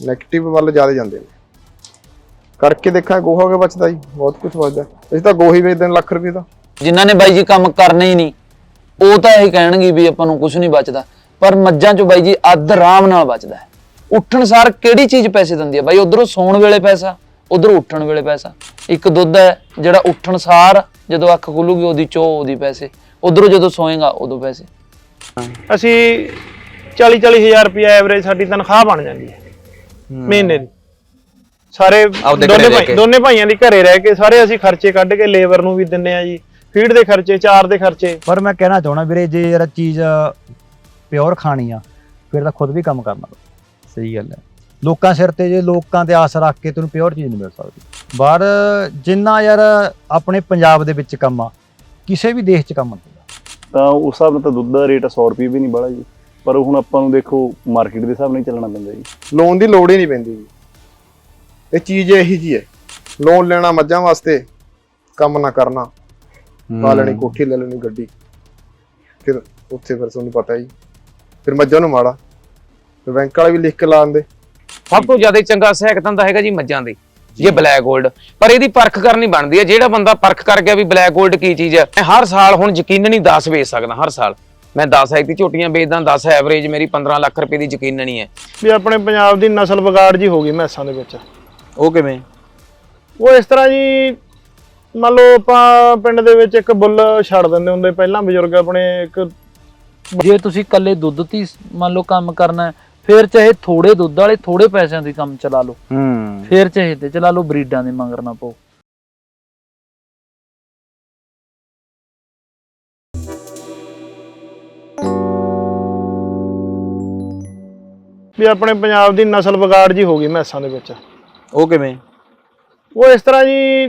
Negative ਵੱਲ ਜ਼ਿਆਦਾ ਜਾਂਦੇ ਨੇ। ਕਰਕੇ ਦੇਖਾਂ ਗੋਹਾ ਕੇ ਬਚਦਾ ਜੀ? ਬਹੁਤ ਕੁਝ ਬਚਦਾ। ਅਸੀਂ ਤਾਂ ਗੋਹੀ ਵੇਚਦੇ ਨੇ ਲੱਖ ਰੁਪਏ ਦਾ ਜਿਨ੍ਹਾਂ ਨੇ ਬਾਈ ਜੀ ਕੰਮ ਕਰਨੇ ਹੀ ਨਹੀਂ ਉਹ ਤਾਂ ਇਹ ਕਹਿਣਗੇ ਵੀ ਆਪਾਂ ਨੂੰ ਕੁਝ ਨਹੀਂ ਬਚਦਾ। ਪਰ ਮੱਝਾਂ ਚੋਂ ਬਾਈ ਜੀ ਅੱਧ ਆਰਾਮ ਨਾਲ ਬਚਦਾ ਉੱਠਣ ਸਾਰ ਕਿਹੜੀ ਚੀਜ਼ ਪੈਸੇ ਦਿੰਦੀ ਹੈ? ਬਾਈ ਉਧਰੋਂ ਸੌਣ ਵੇਲੇ ਪੈਸਾ ਉਧਰੋਂ ਉੱਠਣ ਵੇਲੇ ਪੈਸਾ। ਇੱਕ ਦੁੱਧ ਹੈ ਜਿਹੜਾ ਉੱਠਣ ਸਾਰ ਜਦੋਂ ਅੱਖ ਖੁੱਲੂਗੀ ਉਹਦੀ ਚੋ ਉਹਦੀ ਪੈਸੇ। ਉਧਰੋਂ ਜਦੋਂ ਸੋਏਗਾ ਉਦੋਂ ਪੈਸੇ। ਅਸੀਂ 40 40 ਹਜ਼ਾਰ ਰੁਪਏ ਐਵਰੇਜ ਸਾਡੀ ਤਨਖਾਹ ਬਣ ਜਾਂਦੀ ਹੈ। ਮਹੀਨੇ ਦੀ। ਸਾਰੇ ਆਪਦੇ ਘਰੇ ਦੋਨੇ ਰਹਿ ਭਾਈ ਕੇ। ਦੋਨੇ ਭਾਈਆਂ ਦੀ ਘਰੇ ਰਹਿ ਕੇ ਸਾਰੇ ਅਸੀਂ ਖਰਚੇ ਕੱਢ ਕੇ ਲੇਬਰ ਨੂੰ ਵੀ ਦਿੰਨੇ ਆ ਜੀ। ਫੀਡ ਦੇ ਖਰਚੇ ਚਾਰ ਦੇ ਖਰਚੇ। ਪਰ ਮੈਂ ਕਹਿਣਾ ਚਾਹਣਾ ਵੀਰੇ ਜੇ ਯਾਰ ਚੀਜ਼ ਪਿਓਰ ਖਾਣੀ ਆ ਫਿਰ ਤਾਂ ਖੁਦ ਵੀ ਕੰਮ ਕਰਨਾ। ਸਹੀ ਗੱਲ ਹੈ। ਲੋਕਾਂ ਸਿਰ ਤੇ ਜੇ ਲੋਕਾਂ ਤੇ ਆਸ ਰੱਖ ਕੇ ਤੈਨੂੰ ਪਿਓਰ ਚੀਜ਼ ਨਹੀਂ ਮਿਲ ਸਕਦੀ। ਬਾਹਰ ਜਿੰਨਾ ਯਾਰ ਆਪਣੇ ਪੰਜਾਬ ਦੇ ਵਿੱਚ ਕੰਮ ਆ ਕਿਸੇ ਵੀ ਦੇਸ਼ 'ਚ ਕੰਮ ਨਹੀਂ ਤਾਂ ਉਸ ਹਿਸਾਬ ਨਾਲ ਤਾਂ ਦੁੱਧ ਦਾ ਰੇਟ 100 ਰੁਪਏ ਵੀ ਨਹੀਂ ਬੜਾ ਜੀ। ਪਰ ਹੁਣ ਆਪਾਂ ਨੂੰ ਦੇਖੋ ਮਾਰਕੀਟ ਦੇ ਹਿਸਾਬ ਨਾਲ ਹੀ ਚੱਲਣਾ ਪੈਂਦਾ ਜੀ। ਲੋਨ ਦੀ ਲੋੜ ਹੀ ਨਹੀਂ ਪੈਂਦੀ ਜੀ। ਇਹ ਚੀਜ਼ ਇਹੀ ਜੀ ਹੈ। ਲੋਨ ਲੈਣਾ ਮੱਝਾਂ ਵਾਸਤੇ ਕੰਮ ਨਾ ਕਰਨਾ। ਪਾ ਲੈਣੀ ਕੋਠੀ ਲੈ ਲੈਣੀ ਗੱਡੀ। ਫਿਰ ਉੱਥੇ ਫਿਰ ਤੁਹਾਨੂੰ ਪਤਾ ਹੀ। ਫਿਰ ਮੱਝਾਂ ਨੂੰ ਮਾੜਾ। ਫਿਰ ਬੈਂਕ ਵਾਲੇ ਵੀ ਲਿਖ ਕੇ ਲਾ ਦਿੰਦੇ। ਸਭ ਤੋਂ ਜ਼ਿਆਦਾ ਚੰਗਾ ਸਹਾਇਕ ਧੰਦਾ ਹੈਗਾ ਜੀ ਮੱਝਾਂ ਦੀ। ਇਹ ਬਲੈਕ 골ਡ ਪਰ ਇਹਦੀ ਪਰਖ ਕਰਨੀ ਬਣਦੀ ਹੈ। ਜਿਹੜਾ ਬੰਦਾ ਪਰਖ ਕਰ ਗਿਆ ਵੀ ਬਲੈਕ 골ਡ ਕੀ ਚੀਜ਼ ਹੈ ਮੈਂ ਹਰ ਸਾਲ ਹੁਣ ਯਕੀਨਨ ਹੀ 10 ਵੇਚ ਸਕਦਾ ਹਰ ਸਾਲ। ਮੈਂ 10 ਐਤੀ ਝੋਟੀਆਂ ਵੇਚਦਾ 10 ਐਵਰੇਜ ਮੇਰੀ 15 ਲੱਖ ਰੁਪਏ ਦੀ ਯਕੀਨਨ ਹੀ ਹੈ। ਵੀ ਆਪਣੇ ਪੰਜਾਬ ਦੀ ਨਸਲ ਵਿਗਾੜ ਜੀ ਹੋ ਗਈ ਮੈਸਾਂ ਦੇ ਵਿੱਚ। ਉਹ ਕਿਵੇਂ? ਉਹ ਇਸ ਤਰ੍ਹਾਂ ਜੀ ਮੰਨ ਲਓ ਆਪਾਂ ਪਿੰਡ ਦੇ ਵਿੱਚ ਇੱਕ ਬੁੱਲ ਛੱਡ ਦਿੰਦੇ ਹੁੰਦੇ ਪਹਿਲਾਂ ਬਜ਼ੁਰਗ ਆਪਣੇ ਇੱਕ ਜੇ ਤੁਸੀਂ ਇਕੱਲੇ ਦੁੱਧ ਹੀ ਮੰਨ ਲਓ ਕੰਮ ਕਰਨਾ ਹੈ, ਫਿਰ ਚਾਹੇ ਥੋੜੇ ਦੁੱਧ ਵਾਲੇ ਥੋੜੇ ਪੈਸਿਆਂ ਦੀ ਕੰਮ ਚਲਾ ਲਓ। ਹੂੰ। ਫਿਰ ਚਾਹੇ ਤੇ ਚਲਾ ਲਓ ਬਰੀਡਾਂ ਦੇ ਮੰਗਰ ਨਾ ਪਾਓ। ਵੀ ਆਪਣੇ ਪੰਜਾਬ ਦੀ ਨਸਲ ਵਿਗਾੜ ਜੀ ਹੋ ਗਈ ਮੈਸਾਂ ਦੇ ਵਿੱਚ। ਉਹ ਕਿਵੇਂ? ਉਹ ਇਸ ਤਰ੍ਹਾਂ ਜੀ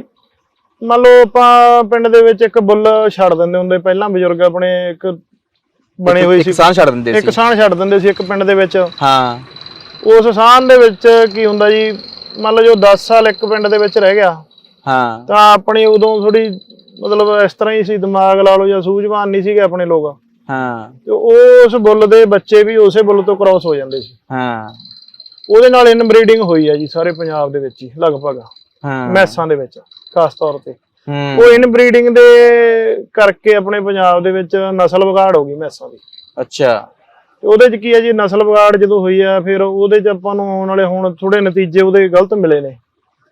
ਮੰਨ ਲਓ ਆਪਾਂ ਪਿੰਡ ਦੇ ਵਿੱਚ ਇੱਕ ਬੁੱਲ ਛੱਡ ਦਿੰਦੇ ਹੁੰਦੇ ਪਹਿਲਾਂ ਬਜ਼ੁਰਗ ਆਪਣੇ ਇੱਕ ਬਣੇ ਹੋਈ ਸੀ। ਕਿਸਾਨ ਛੱਡ ਦਿੰਦੇ ਇੱਕ ਸੀ। ਸਾਨ ਛੱਡ ਦਿੰਦੇ ਸੀ ਇੱਕ ਪਿੰਡ ਦੇ ਵਿੱਚ। ਹਾਂ। ਉਸ ਸਾਨ ਦੇ ਵਿੱਚ ਕੀ ਹੁੰਦਾ ਜੀ ਮੰਨ ਲਓ ਜੋ 10 ਸਾਲ ਇੱਕ ਪਿੰਡ ਦੇ ਵਿੱਚ ਰਹਿ ਗਿਆ ਹਾਂ। ਤਾਂ ਆਪਣੀ ਉਦੋਂ ਥੋੜੀ ਮਤਲਬ ਇਸ ਤਰ੍ਹਾਂ ਹੀ ਸੀ ਦਿਮਾਗ ਲਾ ਲਓ ਜਾਂ ਸੂਝਵਾਨ ਨਹੀਂ ਸੀਗੇ ਆਪਣੇ ਲੋਕ। ਹਾਂ। ਤੇ ਉਸ ਬੁੱਲ ਦੇ ਬੱਚੇ ਵੀ ਉਸੇ ਬੁੱਲ ਤੋਂ ਕ੍ਰਾਸ ਹੋ ਜਾਂਦੇ ਸੀ। ਹਾਂ। ਉਹਦੇ ਨਾਲ ਇਨਬਰੀਡਿੰਗ ਹੋਈ ਹੈ ਜੀ ਸਾਰੇ ਪੰਜਾਬ ਦੇ ਵਿੱਚ ਹੀ ਲਗਭਗ। ਹਾਂ। ਮੈਸਾਂ ਦੇ ਵਿੱਚ ਖਾਸ ਤੌਰ ਤੇ। ਉਹ ਇਨਬਰੀਡਿੰਗ ਦੇ ਕਰਕੇ ਆਪਣੇ ਪੰਜਾਬ ਦੇ ਵਿੱਚ ਨਸਲ ਵਿਗਾੜ ਹੋ ਗਈ ਮੈਸਾਂ ਦੀ। ਅੱਛਾ। ਤੇ ਉਹਦੇ ਚ ਕੀ ਹੈ ਜੀ ਨਸਲ ਵਿਗਾੜ ਜਦੋਂ ਹੋਈ ਆ ਫਿਰ ਉਹਦੇ ਚ ਆਪਾਂ ਨੂੰ ਆਉਣ ਵਾਲੇ ਹੁਣ ਥੋੜੇ ਨਤੀਜੇ ਉਹਦੇ ਗਲਤ ਮਿਲੇ ਨੇ।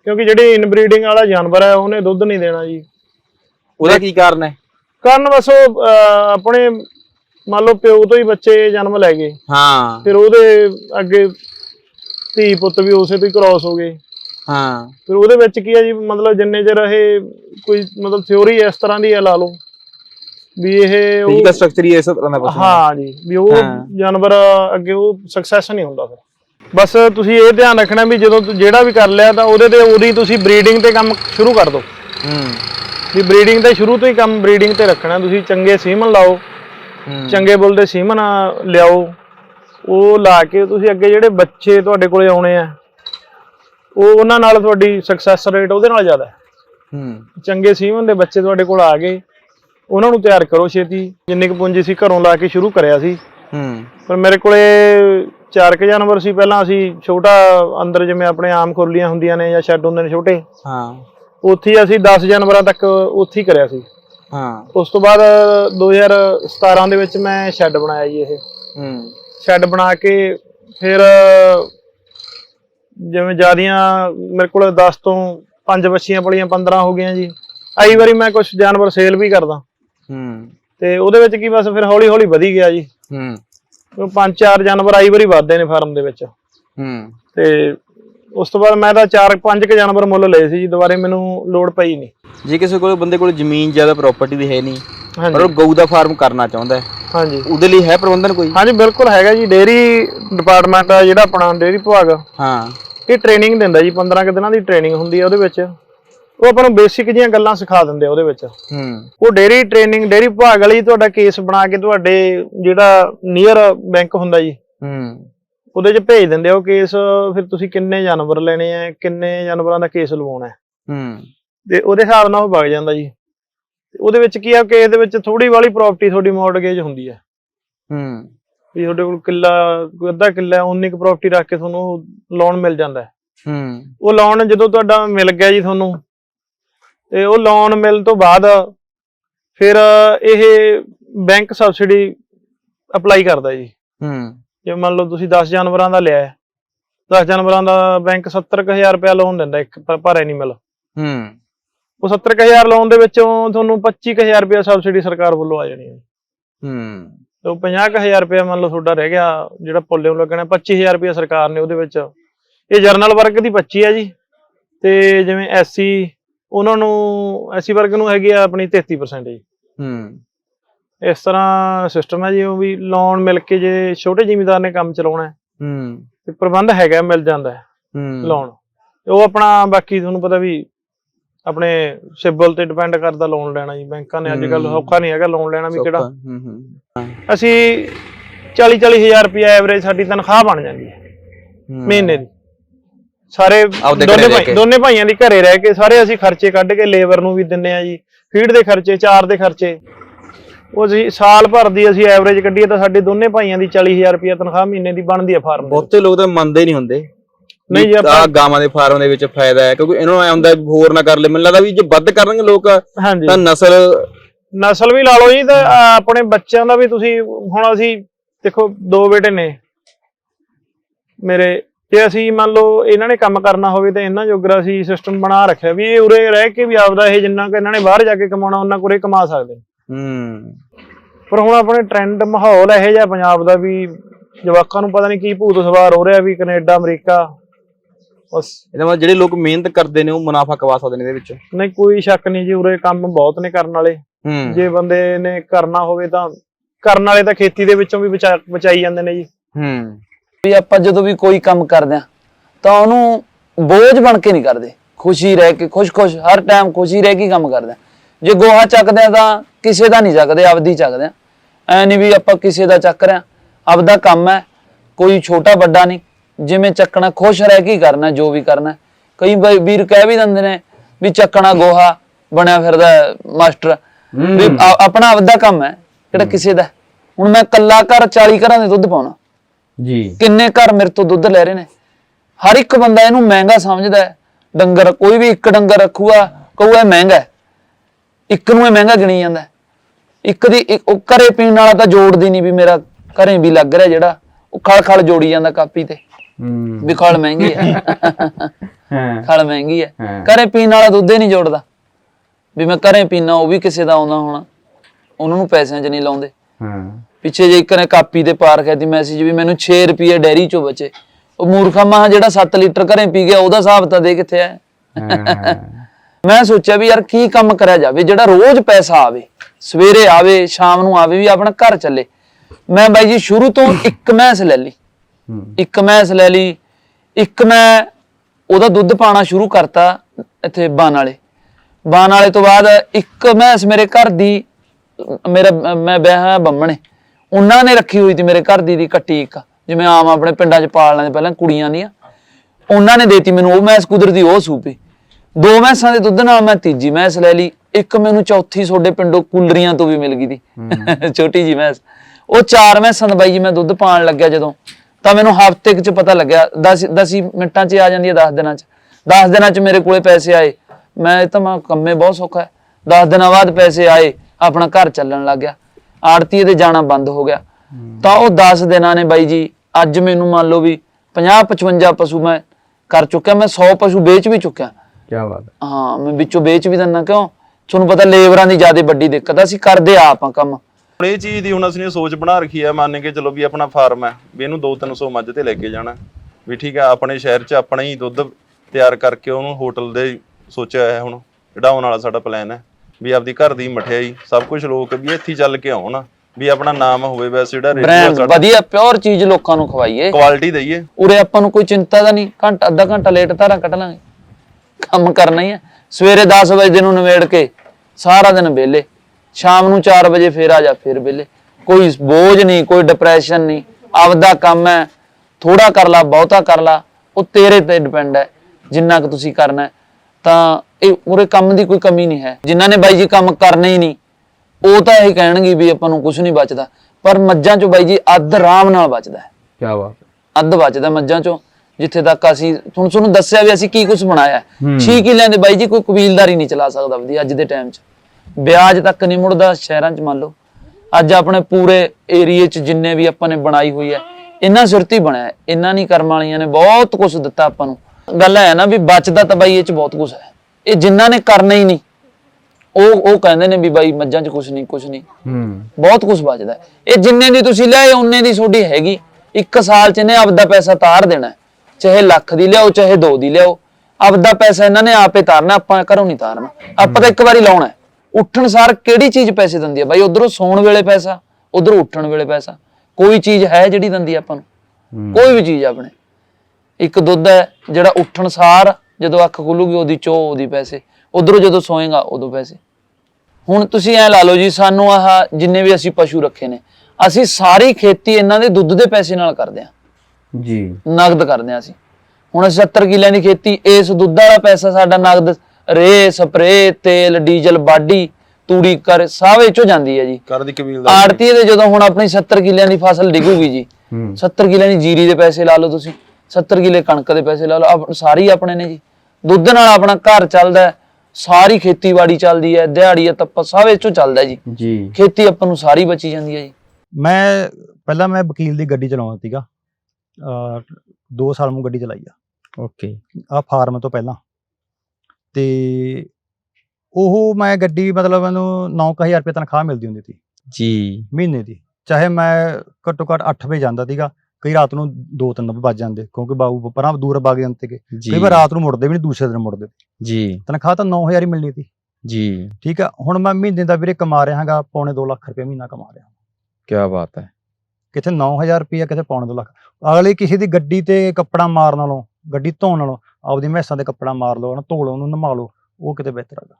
ਕਿਉਂਕਿ ਜਿਹੜੀ ਇਨਬਰੀਡਿੰਗ ਵਾਲਾ ਜਾਨਵਰ ਹੈ ਉਹਨੇ ਦੁੱਧ ਨਹੀਂ ਦੇਣਾ ਜੀ। ਉਹਦਾ ਕੀ ਕਾਰਨ ਹੈ? ਕਾਰਨ ਬਸ ਉਹ ਆਪਣੇ ਮੰਨ ਲਓ ਪਿਓ ਤੋਂ ਹੀ ਬੱਚੇ ਜਨਮ ਲੈ ਗਏ। ਹਾਂ। ਫਿਰ ਉਹਦੇ ਅੱਗੇ ਧੀ ਪੁੱਤ ਵੀ ਉਸੇ ਤੋਂ ਹੀ ਕ੍ਰਾਸ ਹੋ ਗਏ। ਹਾਂ। ਫਿਰ ਉਹਦੇ ਵਿੱਚ ਕੀ ਹੈ ਜੀ ਮਤਲਬ ਜਿੰਨੇ ਚਿਰ ਇਹ ਕੋਈ ਮਤਲਬ ਥਿਉਰੀ ਇਸ ਤਰ੍ਹਾਂ ਦੀ ਹੈ ਲਾ ਲਓ ਵੀ ਇਹ ਉਹ ਫਿਜ਼ੀਕਲ ਸਟਰਕਚਰ ਹੀ ਇਸ ਤਰ੍ਹਾਂ ਦਾ ਹੁੰਦਾ। ਹਾਂ ਜੀ ਵੀ ਉਹ। ਜਾਨਵਰ ਅੱਗੇ ਉਹ ਸਕਸੈਸ ਨਹੀਂ ਹੁੰਦਾ ਫਿਰ। ਬਸ ਤੁਸੀਂ ਇਹ ਧਿਆਨ ਰੱਖਣਾ ਵੀ ਜਦੋਂ ਜਿਹੜਾ ਵੀ ਕਰ ਲਿਆ ਤਾਂ ਉਹਦੇ ਤੇ ਉਹਦੀ ਤੁਸੀਂ ਬਰੀਡਿੰਗ ਤੇ ਕੰਮ ਸ਼ੁਰੂ ਕਰ ਦਿਓ। ਹੂੰ। ਵੀ ਬਰੀਡਿੰਗ ਤੇ ਸ਼ੁਰੂ ਤੋਂ ਹੀ ਕੰਮ ਬਰੀਡਿੰਗ ਤੇ ਰੱਖਣਾ ਤੁਸੀਂ ਚੰਗੇ ਸੀਮਨ ਲਾਓ। ਚੰਗੇ ਬੁੱਲ ਦੇ ਸੀਮਨ ਲਿਆਓ। ਉਹ ਲਾ ਕੇ ਤੁਸੀਂ ਅੱਗੇ ਜਿਹੜੇ ਬੱਚੇ ਤੁਹਾਡੇ ਕੋਲੇ ਆਉਣੇ ਆ ਉਹ ਉਹਨਾਂ ਨਾਲ ਤੁਹਾਡੀ ਸਕਸੈਸ ਰੇਟ ਉਹਦੇ ਨਾਲ ਜ਼ਿਆਦਾ ਹੈ। ਹੂੰ। ਚੰਗੇ ਸੀਮਨ ਦੇ ਬੱਚੇ ਤੁਹਾਡੇ ਕੋਲ ਆ ਗਏ ਉਹਨਾਂ ਨੂੰ ਤਿਆਰ ਕਰੋ ਛੇਤੀ। ਜਿੰਨੀ ਕੁ ਪੂੰਜੀ ਸੀ ਘਰੋਂ ਲਾ ਕੇ ਸ਼ੁਰੂ ਕਰਿਆ ਸੀ। ਹੂੰ। ਪਰ ਮੇਰੇ ਕੋਲੇ ਚਾਰ ਕੁ ਜਾਨਵਰ ਸੀ ਪਹਿਲਾਂ ਅਸੀਂ ਛੋਟਾ ਅੰਦਰ ਜਿਵੇਂ ਆਪਣੇ ਆਮ ਖੁਰਲੀਆਂ ਹੁੰਦੀਆਂ ਨੇ ਜਾਂ ਸ਼ੈੱਡ ਹੁੰਦੇ ਨੇ ਛੋਟੇ ਹਾਂ। ਉੱਥੇ ਅਸੀਂ 10 ਜਾਨਵਰਾਂ ਤੱਕ ਉੱਥੇ ਹੀ ਕਰਿਆ ਸੀ। ਹਾਂ। ਉਸ ਤੋਂ ਬਾਅਦ 2017 ਦੇ ਵਿੱਚ ਮੈਂ ਸ਼ੈੱਡ ਬਣਾਇਆ ਜੀ ਇਹ। ਹੂੰ। ਸ਼ੈੱਡ ਬਣਾ ਕੇ ਫਿਰ ਜਿਵੇਂ ਜਿਆਦੀਆਂ ਮੇਰੇ ਕੋਲ 10 ਤੋਂ 5 ਬੱਚੀਆਂ ਪਲੀਆਂ 15 ਹੋ ਗਈਆਂ ਜੀ। ਆਈ ਵਾਰੀ ਮੈਂ ਕੁਝ ਜਾਨਵਰ ਸੇਲ ਵੀ ਕਰਦਾ। ਹੂੰ। ਤੇ ਉਹਦੇ ਵਿੱਚ ਕੀ ਬਸ ਫਿਰ ਹੌਲੀ ਹੌਲੀ ਵਧੀ ਗਿਆ ਜੀ। ਹੂੰ। ਪੰਜ ਚਾਰ ਜਾਨਵਰ ਆਈ ਵਾਰੀ ਵੱਧਦੇ ਨੇ ਫਾਰਮ ਦੇ ਵਿੱਚ। ਹੂੰ। ਤੇ ਉਸ ਤੋਂ ਬਾਅਦ ਮੈਂ ਤਾਂ ਚਾਰ ਪੰਜ ਕੇ ਜਾਨਵਰ ਮੁੱਲ ਲਏ ਸੀ ਜੀ ਦੁਬਾਰੇ ਮੈਨੂੰ ਲੋੜ ਪਈ ਨਹੀਂ। ਜੇ ਕਿਸੇ ਕੋਲ ਬੰਦੇ ਕੋਲ ਜ਼ਮੀਨ ਜ਼ਿਆਦਾ ਪ੍ਰਾਪਰਟੀ ਦੀ ਹੈ ਨਹੀਂ ਪਰ ਉਹ ਗਊ ਦਾ ਫਾਰਮ ਕਰਨਾ ਚਾਹੁੰਦਾ ਹੈ ਹਾਂਜੀ। ਉਹਦੇ ਲਈ ਹੈ ਪ੍ਰਬੰਧਨ ਕੋਈ? ਹਾਂਜੀ ਬਿਲਕੁਲ ਹੈਗਾ ਜੀ ਡੇਰੀ ਡਿਪਾਰਟਮੈਂਟ ਆ ਜਿਹੜਾ ਆਪਣਾ ਡੇਰੀ ਵਿਭਾਗ। ਹਾਂ। ਇਹ ਟ੍ਰੇਨਿੰਗ ਦਿੰਦਾ ਜੀ 15 ਕੁ ਦਿਨਾਂ ਦੀ ਟ੍ਰੇਨਿੰਗ ਹੁੰਦੀ ਹੈ ਉਹਦੇ ਵਿੱਚ। ਉਹ ਆਪਾਂ ਨੂੰ ਬੇਸਿਕ ਜੀਆਂ ਗੱਲਾਂ ਸਿਖਾ ਦਿੰਦੇ ਆ ਉਹਦੇ ਵਿੱਚ। ਹੂੰ। ਉਹ ਡੇਰੀ ਟ੍ਰੇਨਿੰਗ ਡੇਰੀ ਵਿਭਾਗ ਵਾਲੀ ਤੁਹਾਡਾ ਕੇਸ ਬਣਾ ਕੇ ਤੁਹਾਡੇ ਜਿਹੜਾ ਨੀਅਰ ਬੈਂਕ ਹੁੰਦਾ ਜੀ। ਹੂੰ। ਉਹਦੇ 'ਚ ਭੇਜ ਦਿੰਦੇ ਉਹ ਕੇਸ ਫਿਰ ਤੁਸੀਂ ਕਿੰਨੇ ਜਾਨਵਰ ਲੈਣੇ ਆ ਕਿੰਨੇ ਜਾਨਵਰਾਂ ਦਾ ਕੇਸ ਲਵਾਉਣਾ ਹੈ? ਹੂੰ। ਤੇ ਉਹਦੇ ਹਿਸਾਬ ਨਾਲ ਉਹ ਵਗ ਜਾਂਦਾ ਜੀ। ਉਹਦੇ ਵਿੱਚ ਕੀ ਆ ਕੇਸ ਦੇ ਵਿੱਚ ਥੋੜੀ ਵਾਲੀ ਪ੍ਰਾਪਰਟੀ ਤੁਹਾਡੀ ਮੌਰਟਗੇਜ ਹੁੰਦੀ ਹੈ। ਹੂੰ। ਵੀ ਤੁਹਾਡੇ ਕੋਲ ਕਿੱਲਾ ਕੋਈ ਅੱਧਾ ਕਿੱਲਾ ਉਨੀ ਕੁ ਪ੍ਰਾਪਰਟੀ ਰੱਖ ਕੇ ਤੁਹਾਨੂੰ ਲੋਨ ਮਿਲ ਜਾਂਦਾ ਹੈ। ਹੂੰ। ਉਹ ਲੋਨ ਜਦੋਂ ਤੁਹਾਡਾ ਮਿਲ ਗਿਆ ਜੀ ਤੁਹਾਨੂੰ ਤੇ ਉਹ ਲੋਨ ਮਿਲਣ ਤੋਂ ਬਾਅਦ ਫਿਰ ਇਹ ਬੈਂਕ ਸਬਸਿਡੀ ਅਪਲਾਈ ਕਰਦਾ ਜੀ। ਹੂੰ। ਜੇ ਮੰਨ ਲਓ ਤੁਸੀਂ 10 ਜਾਨਵਰਾਂ ਦਾ ਲਿਆ ਹੈ 10 ਜਾਨਵਰਾਂ ਦਾ ਬੈਂਕ 70000 ਰੁਪਇਆ ਲੋਨ ਦਿੰਦਾ ਇੱਕ ਪਰ- ਐਨੀਮਲ ਹੂੰ। ਉਹ 70000 ਲੋਨ ਦੇ ਵਿੱਚੋਂ ਤੁਹਾਨੂੰ 25000 ਰੁਪਇਆ ਸਬਸਿਡੀ ਸਰਕਾਰ ਵੱਲੋਂ ਆ ਜਾਣੀ ਹੈ। ਹੂੰ। ਤੇ ਉਹ 50000 ਰੁਪਇਆ ਮੰਨ ਲਓ ਤੁਹਾਡਾ ਰਹਿ ਗਿਆ ਜਿਹੜਾ ਪੋਲਿਓ ਲੱਗਣਾ 25000 ਰੁਪਇਆ ਸਰਕਾਰ ਨੇ ਉਹਦੇ ਵਿੱਚ। ਇਹ ਜਰਨਲ ਵਰਗ ਦੀ 25 ਹੈ ਜੀ। ਤੇ ਜਿਵੇਂ ਐਸਸੀ ਉਹਨਾਂ ਨੂੰ ਐਸਸੀ ਵਰਗ ਨੂੰ ਹੈਗੀ ਆ ਆਪਣੀ 33% ਜੀ। ਹੂੰ। ਇਸ ਤਰ੍ਹਾਂ ਸਿਸਟਮ ਹੈ ਜੀ ਉਹ ਵੀ ਲੋਨ ਮਿਲ ਕੇ ਜੇ ਛੋਟੇ ਜ਼ਿਮੀਂਦਾਰ ਨੇ ਕੰਮ ਚਲਾਉਣਾ ਹੈ ਤੇ ਪ੍ਰਬੰਧ ਹੈਗਾ ਮਿਲ ਜਾਂਦਾ ਹੈ ਹੂੰ। ਲੋਨ ਉਹ ਆਪਣਾ ਬਾਕੀ ਤੁਹਾਨੂੰ ਪਤਾ ਵੀ ਆਪਣੇ ਸਿਬਲ ਤੇ ਡਿਪੈਂਡ ਕਰਦਾ ਲੋਨ ਲੈਣਾ ਜੀ ਬੈਂਕਾਂ ਨੇ ਅੱਜ ਕੱਲ। ਸੌਖਾ ਨਹੀਂ ਹੈਗਾ ਲੋਨ ਲੈਣਾ ਵੀ ਕਿਹੜਾ। ਹੂੰ ਹੂੰ। ਅਸੀਂ 40 40000 ਰੁਪਏ ਐਵਰੇਜ ਸਾਡੀ ਤਨਖਾਹ ਬਣ ਜਾਂਦੀ ਹੈ ਮਹੀਨੇ ਦੀ। ਸਾਰੇ ਦੋਨੇ ਭਾਈ। ਦੋਨੇ ਭਾਈਆਂ ਦੀ ਘਰੇ ਰਹਿ ਕੇ ਸਾਰੇ ਅਸੀਂ ਖਰਚੇ ਕੱਢ ਕੇ ਲੇਬਰ ਨੂੰ ਵੀ ਦਿੰਨੇ ਆ ਜੀ ਫੀਡ ਦੇ ਖਰਚੇ ਚਾਰ ਦੇ ਖਰਚੇ। ਉਹ ਅਸੀਂ ਸਾਲ ਭਰ ਦੀ ਅਸੀਂ ਐਵਰੇਜ ਕੱਢੀਏ ਤਾਂ ਸਾਡੇ ਦੋਨੇ ਭਾਈਆਂ ਦੀ 40000 ਰੁਪਏ ਤਨਖਾਹ ਮਹੀਨੇ ਦੀ ਬਣਦੀ ਹੈ ਫਾਰਮ ਦੇ। ਬਹੁਤੇ ਲੋਕ ਤਾਂ ਮੰਨਦੇ ਨਹੀਂ ਹੁੰਦੇ ਨਹੀਂ ਜੀ, ਆਪਾਂ- ਆ ਗਾਵਾਂ ਦੇ ਫਾਰਮ ਦੇ ਵਿੱਚ ਫਾਇਦਾ ਹੈ ਕਿਉਂਕਿ ਇਹਨਾਂ ਨੂੰ ਐ ਹੁੰਦਾ ਵੀ ਹੋਰ ਨਾ ਕਰ ਲੈ ਮੈਨੂੰ ਲੱਗਦਾ ਵੀ ਜੇ ਵੱਧ ਕਰਨਗੇ ਲੋਕ ਹਾਂਜੀ ਤਾਂ ਨਸਲ ਨਸਲ ਵੀ ਲਾ ਲਓ ਜੀ ਤੇ ਆਹ ਆਪਣੇ ਬੱਚਿਆਂ ਦਾ ਵੀ ਤੁਸੀਂ ਹੁਣ ਅਸੀਂ ਦੇਖੋ ਦੋ ਬੇਟੇ ਨੇ ਮੇਰੇ ਜੇ ਅਸੀਂ ਮੰਨ ਲਓ ਇਹਨਾਂ ਨੇ ਕੰਮ ਕਰਨਾ ਹੋਵੇ ਤਾਂ ਇਹਨਾਂ ਜੋਗਰਾ ਅਸੀਂ ਸਿਸਟਮ ਬਣਾ ਰੱਖਿਆ ਵੀ ਇਹ ਉਰੇ ਰਹਿ ਕੇ ਵੀ ਆਪਦਾ ਇਹ ਜਿੰਨਾ ਕਿ ਇਹਨਾਂ ਨੇ ਬਾਹਰ ਜਾ ਕੇ ਕਮਾਉਣਾ ਉਹਨਾਂ ਕੋਲੇ ਕਮਾ ਸਕਦੇ ਨੇ। ਹੂੰ। ਪਰ ਹੁਣ ਆਪਣੇ ਟ੍ਰੈਂਡ ਮਾਹੌਲ ਇਹੋ ਜਿਹਾ ਪੰਜਾਬ ਦਾ ਵੀ ਜਵਾਕਾਂ ਨੂੰ ਪਤਾ ਨਹੀਂ ਕੀ ਭੂਤ ਸਵਾਰ ਹੋ ਰਿਹਾ ਵੀ ਕੈਨੇਡਾ ਅਮਰੀਕਾ ਬਸ। ਇਹਦਾ ਮਤਲਬ ਜਿਹੜੇ ਲੋਕ ਮਿਹਨਤ ਕਰਦੇ ਨੇ ਉਹ ਮੁਨਾਫਾ ਕਮਾ ਸਕਦੇ ਨੇ ਇਹਦੇ ਵਿੱਚ। ਨਹੀਂ ਕੋਈ ਸ਼ੱਕ ਨਹੀਂ ਜੀ ਉਰੇ ਕੰਮ ਬਹੁਤ ਨੇ ਕਰਨ ਵਾਲੇ। ਜੇ ਬੰਦੇ ਨੇ ਕਰਨਾ ਹੋਵੇ ਤਾਂ ਕਰਨ ਵਾਲੇ ਤਾਂ ਖੇਤੀ ਦੇ ਵਿੱਚੋਂ ਵੀ ਬਚਾ ਬਚਾਈ ਜਾਂਦੇ ਨੇ ਜੀ। ਹੂੰ। ਵੀ ਆਪਾਂ ਜਦੋਂ ਵੀ ਕੋਈ ਕੰਮ ਕਰਦੇ ਆ ਤਾਂ ਉਹਨੂੰ ਬੋਝ ਬਣ ਕੇ ਨਹੀਂ ਕਰਦੇ। ਖੁਸ਼ੀ ਰਹਿ ਕੇ ਖੁਸ਼-ਖੁਸ਼ ਹਰ ਟਾਈਮ ਖੁਸ਼ੀ ਰਹਿ ਕੇ ਕੰਮ ਕਰਦੇ ਆ ਜੇ ਗੋਹਾ ਚੱਕਦੇ ਆ ਤਾਂ ਕਿਸੇ ਦਾ ਨਹੀਂ ਚੱਕਦੇ ਆਪਦੀ ਚੱਕਦੇ ਆ। ਐ ਨਹੀਂ ਵੀ ਆਪਾਂ ਕਿਸੇ ਦਾ ਚੱਕ ਰਿਆ ਆਪਦਾ ਕੰਮ ਹੈ ਕੋਈ ਛੋਟਾ ਵੱਡਾ ਨਹੀਂ। ਜਿਵੇਂ ਚੱਕਣਾ ਖੁਸ਼ ਰਹਿ ਕੇ ਕਰਨਾ ਜੋ ਵੀ ਕਰਨਾ ਕਈ ਵੀਰ ਕਹਿ ਵੀ ਦਿੰਦੇ ਨੇ ਵੀ ਚੱਕਣਾ ਗੋਹਾ ਬਣਿਆ ਫਿਰਦਾ ਮਾਸਟਰ। ਵੀ ਆਪਣਾ ਆਪਦਾ ਕੰਮ ਹੈ ਕਿਹੜਾ ਕਿਸੇ ਦਾ ਹੁਣ ਮੈਂ ਕੱਲਾ ਘਰ 40 ਘਰਾਂ ਦੇ ਦੁੱਧ ਪਾਉਣਾ। ਜੀ। ਕਿੰਨੇ ਘਰ ਮੇਰੇ ਤੋਂ ਦੁੱਧ ਲੈ ਰਹੇ ਨੇ। ਹਰ ਇੱਕ ਬੰਦਾ ਇਹਨੂੰ ਮਹਿੰਗਾ ਸਮਝਦਾ ਹੈ। ਡੰਗਰ ਕੋਈ ਵੀ ਇੱਕ ਡੰਗਰ ਰੱਖੂਗਾ ਕਹੂਗਾ ਇਹ ਮਹਿੰਗਾ ਹੈ। ਇੱਕ ਨੂੰ ਇਹ ਮਹਿੰਗਾ ਗਿਣੀ ਜਾਂਦਾ। ਇੱਕ ਦੀ ਉਹ ਘਰੇ ਪੀਣ ਵਾਲਾ ਤਾਂ ਜੋੜਦੀ ਨਹੀਂ ਵੀ ਮੇਰਾ ਘਰੇ ਵੀ ਲੱਗ ਰਿਹਾ ਜਿਹੜਾ। ਉਹ ਖਲ ਖਲ ਜੋੜੀ ਜਾਂਦਾ ਕਾਪੀ ਤੇ। ਹੂੰ। ਵੀ ਖਲ ਮਹਿੰਗੀ ਹੈ। ਹਾਂ। ਖਲ ਮਹਿੰਗੀ ਹੈ। ਘਰੇ ਪੀਣ ਵਾਲਾ ਦੁੱਧ ਹੀ ਨਹੀਂ ਜੋੜਦਾ। ਵੀ ਮੈਂ ਘਰੇ ਪੀਣਾ ਉਹ ਵੀ ਕਿਸੇ ਦਾ ਆਉਂਦਾ ਹੋਣਾ। ਉਹਨਾਂ ਨੂੰ ਪੈਸਿਆਂ 'ਚ ਨਹੀਂ ਲਾਉਂਦੇ। ਹਾਂ। ਪਿੱਛੇ ਜੇ ਇੱਕ ਨੇ ਕਾਪੀ ਤੇ ਪਾਰ ਕਰਤੀ ਮੈਸੇਜ ਵੀ ਮੈਨੂੰ 6 ਰੁਪਏ ਡੈਰੀ ਚੋਂ ਬਚੇ। ਉਹ ਮੂਰਖਾ ਮਾ ਜਿਹੜਾ 7 ਲੀਟਰ ਘਰੇ ਪੀ ਗਿਆ ਉਹਦਾ ਹਿਸਾਬ ਤਾਂ ਦੇ ਕਿੱਥੇ ਹੈ ਹਾਂ। ਮੈਂ ਸੋਚਿਆ ਵੀ ਯਾਰ ਕੀ ਕੰਮ ਕਰਿਆ ਜਾਵੇ ਜਿਹੜਾ ਰੋਜ਼ ਪੈਸਾ ਆਵੇ ਸਵੇਰੇ ਆਵੇ ਸ਼ਾਮ ਨੂੰ ਆਵੇ ਵੀ ਆਪਣਾ ਘਰ ਚੱਲੇ। ਮੈਂ ਬਾਈ ਜੀ ਸ਼ੁਰੂ ਤੋਂ ਇੱਕ ਮੈਸ ਲੈ ਲਈ। ਇੱਕ ਮੈਸ ਲੈ ਲਈ ਇੱਕ ਮੈਂ ਉਹਦਾ ਦੁੱਧ ਪਾਣਾ ਸ਼ੁਰੂ ਕਰਤਾ ਇੱਥੇ ਬਾਨ ਵਾਲੇ। ਬਾਨ ਵਾਲੇ ਤੋਂ ਬਾਅਦ ਇੱਕ ਮੈਸ ਮੇਰੇ ਘਰ ਦੀ ਮੇਰਾ ਮੈਂ ਵਿਆਹ ਬੰਮਣੇ। ਉਹਨਾਂ ਨੇ ਰੱਖੀ ਹੋਈ ਸੀ ਮੇਰੇ ਘਰ ਦੀ ਦੀ ਕੱਟੀ ਇੱਕ। ਜਿਵੇਂ ਆਮ ਆਪਣੇ ਪਿੰਡਾਂ 'ਚ ਪਾਲ ਲੈਂਦੇ ਪਹਿਲਾਂ ਕੁੜੀਆਂ ਦੀਆਂ। ਉਹਨਾਂ ਨੇ ਦੇਤੀ ਮੈਨੂੰ ਉਹ ਮੈਸ ਕੁਦਰਤੀ ਉਹ ਸੂਪੀ। ਦੋ ਮੈਸਾਂ ਦੇ ਦੁੱਧ ਨਾਲ ਮੈਂ ਤੀਜੀ ਮੈਸ ਲੈ ਲਈ। ਇੱਕ ਮੈਨੂੰ ਚੌਥੀ ਤੁਹਾਡੇ ਪਿੰਡੋਂ ਕੁਲਰੀਆਂ ਤੋਂ ਵੀ ਮਿਲ ਗਈ ਦੀ। ਛੋਟੀ ਜੀ ਮੈਸ। ਉਹ ਚਾਰ ਮੈਸਾਂ ਦਾ ਬਾਈ ਜੀ ਮੈਂ ਦੁੱਧ ਪਾਣ ਲੱਗਿਆ ਜਦੋਂ। ਤਾਂ ਮੈਨੂੰ ਹਫ਼ਤੇ ਚ ਪਤਾ ਲੱਗਿਆ। 10 10 ਮਿੰਟਾਂ ਚ ਆ ਜਾਂਦੀ ਹੈ 10 ਦਿਨਾਂ ਚ। 10 ਦਿਨਾਂ ਚ ਮੇਰੇ ਕੋਲੇ ਪੈਸੇ ਆਏ। ਮੈਂ ਇਹ ਤਾਂ ਮੈਂ ਕੰਮੇ ਬਹੁਤ ਸੌਖਾ ਹੈ। 10 ਦਿਨਾਂ ਬਾਅਦ ਪੈਸੇ ਆਏ। ਆਪਣਾ ਘਰ ਚੱਲਣ ਲੱਗ ਗਿਆ। ਆੜਤੀ ਤੇ ਜਾਣਾ ਬੰਦ ਹੋ ਗਿਆ। ਤਾਂ ਉਹ 10 ਦਿਨਾਂ ਨੇ ਬਾਈ ਜੀ ਅੱਜ ਮੈਨੂੰ ਮੰਨ ਲਓ ਵੀ 50 55 ਪਸ਼ੂ ਮੈਂ ਕਰ ਚੁੱਕਿਆ। ਮੈਂ 100 ਪਸ਼ੂ ਵੇਚ ਵੀ ਚੁੱਕਿਆ। ਕੀ ਬਾਤ ਹੈ। ਹਾਂ ਮੈਂ ਵਿੱਚੋਂ ਵੇਚ ਵੀ ਦਿੰਦਾ ਕਿਉਂ? ਤੁਹਾਨੂੰ ਪਤਾ ਲੇਬਰਾਂ ਦੀ ਜ਼ਿਆਦਾ ਵੱਡੀ ਦਿੱਕਤ ਆ ਅਸੀਂ ਕਰਦੇ ਆ ਆਪਾਂ ਕੰਮ। ਹੁਣ ਇਹ ਚੀਜ਼ ਦੀ ਹੁਣ ਅਸੀਂ ਨੇ ਸੋਚ ਬਣਾ ਰੱਖੀ ਹੈ ਮੰਨ ਕੇ ਚਲੋ ਵੀ ਆਪਣਾ ਫਾਰਮ ਹੈ ਵੀ ਇਹਨੂੰ 2-300 ਮੱਝ ਤੇ ਲੈ ਕੇ ਜਾਣਾ। ਵੀ ਠੀਕ ਹੈ ਆਪਣੇ ਸ਼ਹਿਰ 'ਚ ਆਪਣਾ ਹੀ ਦੁੱਧ ਤਿਆਰ ਕਰਕੇ ਉਹਨੂੰ ਹੋਟਲ ਦੇ ਸੋਚਿਆ ਹੈ ਹੁਣ ਚੜਾਉਣ ਵਾਲਾ ਸਾਡਾ ਪਲਾਨ ਹੈ। ਵੀ ਆਪਦੀ ਘਰ ਦੀ ਮਠਿਆਈ ਸਭ ਕੁਝ ਲੋਕ ਵੀ ਇੱਥੇ ਚੱਲ ਕੇ ਆਉਣ ਵੀ ਆਪਣਾ ਨਾਮ ਹੋਵੇ ਵੈਸੇ ਜਿਹੜਾ ਰੇਟ ਬ੍ਰਾਂਡ ਵਧੀਆ ਪਿਓਰ ਚੀਜ਼ ਲੋਕਾਂ ਨੂੰ ਖਵਾਈਏ। ਕੁਆਲਿਟੀ ਦਈਏ। ਉਰੇ ਆਪਾਂ ਨੂੰ ਕੋਈ ਚਿੰਤਾ ਦਾ ਨਹੀਂ ਘੰਟਾ ਅੱਧਾ ਘੰਟਾ ਲੇਟ ਧਾਰਾਂ ਕੱਢ ਲਾਂਗੇ। ਕੰਮ ਕਰਨਾ ਹੀ ਹੈ ਸਵੇਰੇ 10 ਵਜੇ ਨੂੰ ਨਵੇੜ ਕੇ ਸਾਰਾ ਦਿਨ ਵਿਹਲੇ। ਸ਼ਾਮ ਨੂੰ 4 ਵਜੇ ਫੇਰ ਆ ਜਾ ਫੇਰ ਵਿਹਲੇ। ਕੋਈ ਬੋਝ ਨਹੀਂ ਕੋਈ ਡਿਪਰੈਸ਼ਨ ਨਹੀਂ। ਆਪਦਾ ਕੰਮ ਹੈ ਥੋੜਾ ਕਰ ਲਾ ਬਹੁਤਾ ਕਰ ਲਾ। ਉਹ ਤੇਰੇ ਤੇ ਡਿਪੈਂਡ ਹੈ ਜਿੰਨਾ ਕੁ ਤੁਸੀਂ ਕਰਨਾ ਹੈ। ਤਾਂ ਇਹ ਉਰੇ ਕੰਮ ਦੀ ਕੋਈ ਕਮੀ ਨਹੀਂ ਹੈ। ਜਿਨ੍ਹਾਂ ਨੇ ਬਾਈ ਜੀ ਕੰਮ ਕਰਨੇ ਹੀ ਨਹੀਂ ਉਹ ਤਾਂ ਇਹ ਕਹਿਣਗੇ ਵੀ ਆਪਾਂ ਨੂੰ ਕੁਝ ਨਹੀਂ ਬਚਦਾ। ਪਰ ਮੱਝਾਂ ਚੋਂ ਬਾਈ ਜੀ ਅੱਧ ਆਰਾਮ ਨਾਲ ਬਚਦਾ ਹੈ। ਕੀ ਬਾਤ ਅੱਧ ਬਚਦਾ ਮੱਝਾਂ ਚੋਂ। ਜਿੱਥੇ ਤੱਕ ਅਸੀਂ ਤੁਹਾਨੂੰ ਤੁਹਾਨੂੰ ਦੱਸਿਆ ਵੀ ਅਸੀਂ ਕੀ ਕੁਝ ਬਣਾਇਆ। 6 ਕਿੱਲਿਆਂ ਦੇ ਬਾਈ ਜੀ ਕੋਈ ਕਬੀਲਦਾਰੀ ਨਹੀਂ ਚਲਾ ਸਕਦਾ ਵਧੀਆ ਅੱਜ ਦੇ ਟਾਈਮ 'ਚ। ਵਿਆਜ ਤੱਕ ਨਹੀਂ ਮੁੜਦਾ ਸ਼ਹਿਰਾਂ 'ਚ ਮੰਨ ਲਓ। ਅੱਜ ਆਪਣੇ ਪੂਰੇ ਏਰੀਏ 'ਚ ਜਿੰਨੇ ਵੀ ਆਪਾਂ ਨੇ ਬਣਾਈ ਹੋਈ ਹੈ ਇਹਨਾਂ ਸੁਰਤੀ ਬਣਿਆ ਹੈ। ਇਹਨਾਂ ਨਹੀਂ ਕਰਮ ਵਾਲੀਆਂ ਨੇ ਬਹੁਤ ਕੁਝ ਦਿੱਤਾ ਆਪਾਂ ਨੂੰ। ਗੱਲ ਹੈ ਨਾ ਵੀ ਬਚਦਾ ਤਾਂ ਬਾਈ ਇਹ 'ਚ ਬਹੁਤ ਕੁਝ ਹੈ। ਇਹ ਜਿਨ੍ਹਾਂ ਨੇ ਕਰਨਾ ਹੀ ਨਹੀਂ ਉਹ ਉਹ ਕਹਿੰਦੇ ਨੇ ਵੀ ਬਾਈ ਮੱਝਾਂ 'ਚ ਕੁਝ ਨਹੀਂ ਕੁਝ ਨਹੀਂ। ਹੂੰ। ਬਹੁਤ ਕੁਝ ਬਚਦਾ। ਇਹ ਜਿੰਨੇ ਦੀ ਤੁਸੀਂ ਲਿਆਏ ਉਹਨੇ ਦੀ ਤੁਹਾਡੀ ਹੈਗੀ। ਇੱਕ ਸਾਲ ਚ ਇਹਨੇ ਆਪਦਾ ਪੈਸਾ ਤਾਰ ਦੇਣਾ। ਚਾਹੇ ਲੱਖ ਦੀ ਲਿਆਓ ਚਾਹੇ 2 ਦੀ ਲਿਆਓ। ਆਪਦਾ ਪੈਸਾ ਇਹਨਾਂ ਨੇ ਆਪੇ ਤਾਰਨਾ ਆਪਾਂ ਘਰੋਂ ਨਹੀਂ ਤਾਰਨਾ। ਆਪਾਂ ਤਾਂ ਇੱਕ ਵਾਰੀ ਲਾਉਣਾ। ਉੱਠਣ ਸਾਰ ਕਿਹੜੀ ਚੀਜ਼ ਪੈਸੇ ਦਿੰਦੀ ਹੈ ਬਾਈ ਉਧਰੋਂ ਸੌਣ ਵੇਲੇ ਪੈਸਾ ਉਧਰੋਂ ਉੱਠਣ ਵੇਲੇ ਪੈਸਾ। ਕੋਈ ਚੀਜ਼ ਹੈ ਜਿਹੜੀ ਦਿੰਦੀ ਆਪਾਂ ਨੂੰ? ਕੋਈ ਵੀ ਚੀਜ਼ ਆਪਣੇ। ਇੱਕ ਦੁੱਧ ਹੈ ਜਿਹੜਾ ਉੱਠਣ ਸਾਰ ਜਦੋਂ ਅੱਖ ਖੁੱਲੂਗੀ ਉਹਦੀ ਚੋ ਉਹਦੀ ਪੈਸੇ। ਉਧਰੋਂ ਜਦੋਂ ਸੋਏਗਾ ਉਦੋਂ ਪੈਸੇ। ਹੁਣ ਤੁਸੀਂ ਐ ਲਾ ਲਓ ਜੀ ਸਾਨੂੰ ਆਹ ਜਿੰਨੇ ਵੀ ਅਸੀਂ ਪਸ਼ੂ ਰੱਖੇ ਨੇ ਅਸੀਂ ਸਾਰੀ ਖੇਤੀ ਇਹਨਾਂ ਦੇ ਦੁੱਧ ਦੇ ਪੈਸੇ ਨਾਲ ਕਰਦੇ ਹਾਂ। ਜੀ। ਨਗਦ ਕਰਦੇ ਹਾਂ ਅਸੀਂ। ਹੁਣ ਅਸੀਂ 70 ਕਿੱਲਿਆਂ ਦੀ ਖੇਤੀ ਇਸ ਦੁੱਧ ਵਾਲਾ ਪੈਸਾ ਸਾਡਾ ਨਗਦ ਰੇ ਸਪਰੇ ਤੇਲ ਡੀਜ਼ਲ ਬਾਡੀ ਤੂੜੀ ਕਰ ਸਭ ਇਹ ਚੋਂ ਜਾਂਦੀ ਹੈ ਜੀ। ਕਰ ਦੀ ਕਬੀਲਦਾਰ ਆੜਤੀ ਦੇ ਜਦੋਂ ਹੁਣ ਆਪਣੀ 70 ਕਿੱਲਿਆਂ ਦੀ ਫਸਲ ਡਿੱਗੂਗੀ ਜੀ ਹੂੰ। 70 ਕਿੱਲਿਆਂ ਦੀ ਜੀਰੀ ਦੇ ਪੈਸੇ ਲਾ ਲਓ ਤੁਸੀਂ 70 ਕਿੱਲੇ ਕਣਕ ਦੇ ਪੈਸੇ ਲਾ ਲਓ ਆਪ- ਸਾਰੀ ਆਪਣੇ ਨੇ ਜੀ। ਦੁੱਧ ਨਾਲ ਆਪਣਾ ਘਰ ਚੱਲਦਾ ਹੈ, ਸਾਰੀ ਖੇਤੀਬਾੜੀ ਚੱਲਦੀ ਹੈ ਦਿਹਾੜੀ ਤੱਪਾ ਇਹ ਚੋਂ ਚੱਲਦਾ ਜੀ। ਜੀ। ਖੇਤੀ ਆਪਾਂ ਨੂੰ ਸਾਰੀ ਬਚੀ ਜਾਂਦੀ ਹੈ ਜੀ। ਮੈਂ ਪਹਿਲਾਂ ਮੈਂ ਵਕੀਲ ਦੀ ਗੱਡੀ ਚਲਾਉਂਦਾ ਸੀਗਾ। 2 ਸਾਲ ਮੈਂ ਗੱਡੀ ਚਲਾਈ ਆ। ਓਕੇ। ਆ ਫਾਰਮ ਤੋਂ ਪਹਿਲਾਂ। ਤੇ ਉਹ ਮੈਂ ਗੱਡੀ ਮਤਲਬ ਮੈਨੂੰ 9000 ਰੁਪਏ ਤਨਖਾਹ ਮਿਲਦੀ ਹੁੰਦੀ ਸੀ। ਜੀ। ਮਹੀਨੇ ਦੀ। ਚਾਹੇ ਮੈਂ ਘੱਟੋ ਘੱਟ 8 ਵਜੇ ਜਾਂਦਾ ਸੀਗਾ ਕਈ ਰਾਤ ਨੂੰ 2-3 ਵੱਜ ਜਾਂਦੇ ਕਿਉਂਕਿ ਬਾਬੂ ਪਰਾਂ ਦੂਰ ਵਗ ਜਾਂਦੇ ਜੀ। ਕਈ ਵਾਰ ਰਾਤ ਨੂੰ ਮੁੜਦੇ ਵੀ ਨਹੀਂ ਦੂਸਰੇ ਦਿਨ ਮੁੜਦੇ। ਜੀ। ਤਨਖਾਹ ਤਾਂ 9000 ਹੀ ਮਿਲਣੀ ਸੀ। ਜੀ। ਠੀਕ ਆ ਹੁਣ ਮੈਂ ਮਹੀਨੇ ਦਾ ਵੀਰੇ ਕਮਾ ਰਿਹਾ ਹਾਂਗਾ ਪੌਣੇ 2 ਲੱਖ ਰੁਪਏ ਮਹੀਨਾ ਕਮਾ ਰਿਹਾ। ਕੀ ਬਾਤ ਹੈ। ਕਿਤੇ 9000 ਰੁਪਏ ਕਿਤੇ ਪੌਣੇ 2 ਲੱਖ। ਅਗਲੇ ਕਿਸੇ ਦੀ ਗੱਡੀ ਤੇ ਕੱਪੜਾ ਮਾਰਨ ਨਾਲੋਂ ਗੱਡੀ ਧੋਣ ਨਾਲੋਂ ਆਪਦੀ ਮੈਸਾਂ ਦੇ ਕੱਪੜਾ ਮਾਰ ਲਓ ਨਾ ਧੋ ਲਓ ਉਹਨੂੰ ਨਮਾ ਲਓ ਉਹ ਕਿਤੇ ਬਿਹਤਰ ਹੈਗਾ।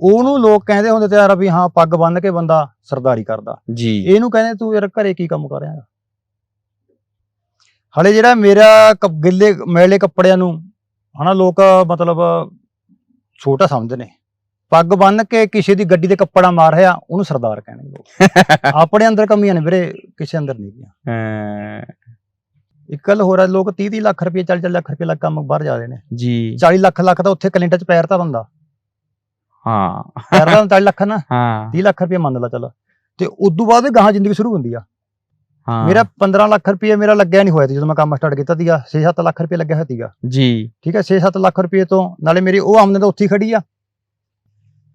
ਉਹਨੂੰ ਲੋਕ ਕਹਿੰਦੇ ਹੁੰਦੇ ਤੇ ਯਾਰ ਵੀ ਹਾਂ ਪੱਗ ਬੰਨ੍ਹ ਕੇ ਬੰਦਾ ਸਰਦਾਰੀ ਕਰਦਾ। ਜੀ। ਇਹਨੂੰ ਕਹਿੰਦੇ ਤੂੰ ਯਾਰ ਘਰੇ ਕੀ ਕੰਮ ਕਰ ਰਿਹਾ ਹੈਗਾ? ਹਲੇ ਜਿਹੜਾ ਮੇਰਾ ਗਿੱਲੇ ਮੈਲੇ ਕੱਪੜਿਆਂ ਨੂੰ ਹਨਾ ਲੋਕ ਮਤਲਬ ਛੋਟਾ ਸਮਝਦੇ ਨੇ। ਪੱਗ ਬੰਨ੍ਹ ਕੇ ਕਿਸੇ ਦੀ ਗੱਡੀ ਤੇ ਕੱਪੜਾ ਮਾਰ ਰਿਹਾ ਉਹਨੂੰ ਸਰਦਾਰ ਕਹਿਣਗੇ ਲੋਕ। ਆਪਣੇ ਅੰਦਰ ਕਮੀਆਂ ਨੇ ਵੀਰੇ ਕਿਸੇ ਅੰਦਰ ਨਹੀਂ ਗੀਆਂ ਇੱਕ ਗੱਲ ਹੋਰ ਹੈ ਲੋਕ 30 30 ਲੱਖ ਰੁਪਏ 40 40 ਲੱਖ ਰੁਪਏ ਲੱਗ ਕੰਮ ਬਾਹਰ ਜਾ ਰਹੇ ਨੇ। ਜੀ। 40 ਲੱਖ ਲੱਖ ਤਾਂ ਉੱਥੇ ਕੈਲੰਡਰ 'ਚ ਪੈਰ ਤਾਂ ਬੰਦਾ। ਹਾਂ। ਪੈਰ ਦਾ 40 ਲੱਖ ਨਾ। ਹਾਂ। 30 ਲੱਖ ਰੁਪਏ ਮੰਨ ਲਾ ਚੱਲ। ਤੇ ਉਦੋਂ ਬਾਅਦ ਗਾਹਾਂ ਜ਼ਿੰਦਗੀ ਸ਼ੁਰੂ ਹੁੰਦੀ ਆ। ਹਾਂ। ਮੇਰਾ 15 ਲੱਖ ਰੁਪਏ ਮੇਰਾ ਲੱਗਿਆ ਨਹੀਂ ਹੋਇਆ ਸੀ ਜਦੋਂ ਮੈਂ ਕੰਮ ਸਟਾਰਟ ਕੀਤਾ ਸੀਗਾ। 6-7 ਲੱਖ ਰੁਪਏ ਲੱਗਿਆ ਹੋਇਆ ਸੀਗਾ। ਜੀ। ਠੀਕ ਹੈ 6-7 ਲੱਖ ਰੁਪਏ ਤੋਂ ਨਾਲੇ ਮੇਰੀ ਉਹ ਆਮਦਨ ਤਾਂ ਉੱਥੇ ਖੜੀ ਆ।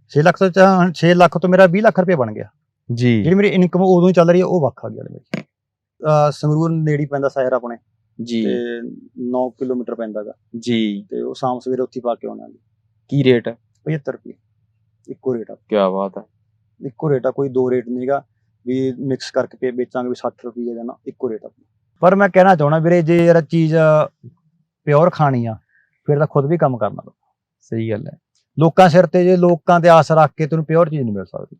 6 ਲੱਖ ਤੋਂ 6 ਲੱਖ ਤੋਂ ਮੇਰਾ 20 ਲੱਖ ਰੁਪਏ ਬਣ ਗਿਆ। ਜੀ। ਜਿਹੜੀ ਮੇਰੀ ਇਨਕਮ ਉਦੋਂ ਹੀ ਚੱਲ ਰਹੀ ਹੈ ਉਹ ਵੱਖ ਆ ਗਈ ਮੇਰੀ। ਅਹ ਸੰਗਰੂਰ ਨੇੜੀ ਪੈਂਦਾ ਸ਼ਹਿਰ ਆਪਣੇ। ਜੀ। ਤੇ 9 ਕਿਲੋਮੀਟਰ ਪੈਂਦਾਗਾ ਜੀ। ਤੇ ਉਹ ਸ਼ਾਮ ਸਵੇਰੇ ਉੱਥੇ ਹੀ ਪਾ ਕੇ ਆਉਣਾ ਕੀ ਰੇਟ ਹੈ 75 ਰੁਪਏ। ਇੱਕੋ ਰੇਟ ਆ। ਕੀ ਬਾਤ ਹੈ ਇੱਕੋ ਰੇਟ ਆ ਕੋਈ ਦੋ ਰੇਟ ਨਹੀਂਗਾ ਵੀ ਮਿਕਸ ਕਰਕੇ ਪੇ- ਵੇਚਾਂਗੇ ਵੀ 60 ਰੁਪਏ ਦਾ ਨਾ ਇੱਕੋ ਰੇਟ ਆ। ਪਰ ਮੈਂ ਕਹਿਣਾ ਚਾਹਣਾ ਵੀਰੇ ਜੇ ਯਾਰ ਚੀਜ਼ ਪਿਓਰ ਖਾਣੀ ਆ ਫਿਰ ਤਾਂ ਖੁਦ ਵੀ ਕੰਮ ਕਰਨਾ। ਪਊ। ਸਹੀ ਗੱਲ ਹੈ। ਲੋਕਾਂ ਸਿਰ ਤੇ ਜੇ ਲੋਕਾਂ ਤੇ ਆਸ ਰੱਖ ਕੇ ਤੈਨੂੰ ਪਿਓਰ ਚੀਜ਼ ਨਹੀਂ ਮਿਲ ਸਕਦੀ।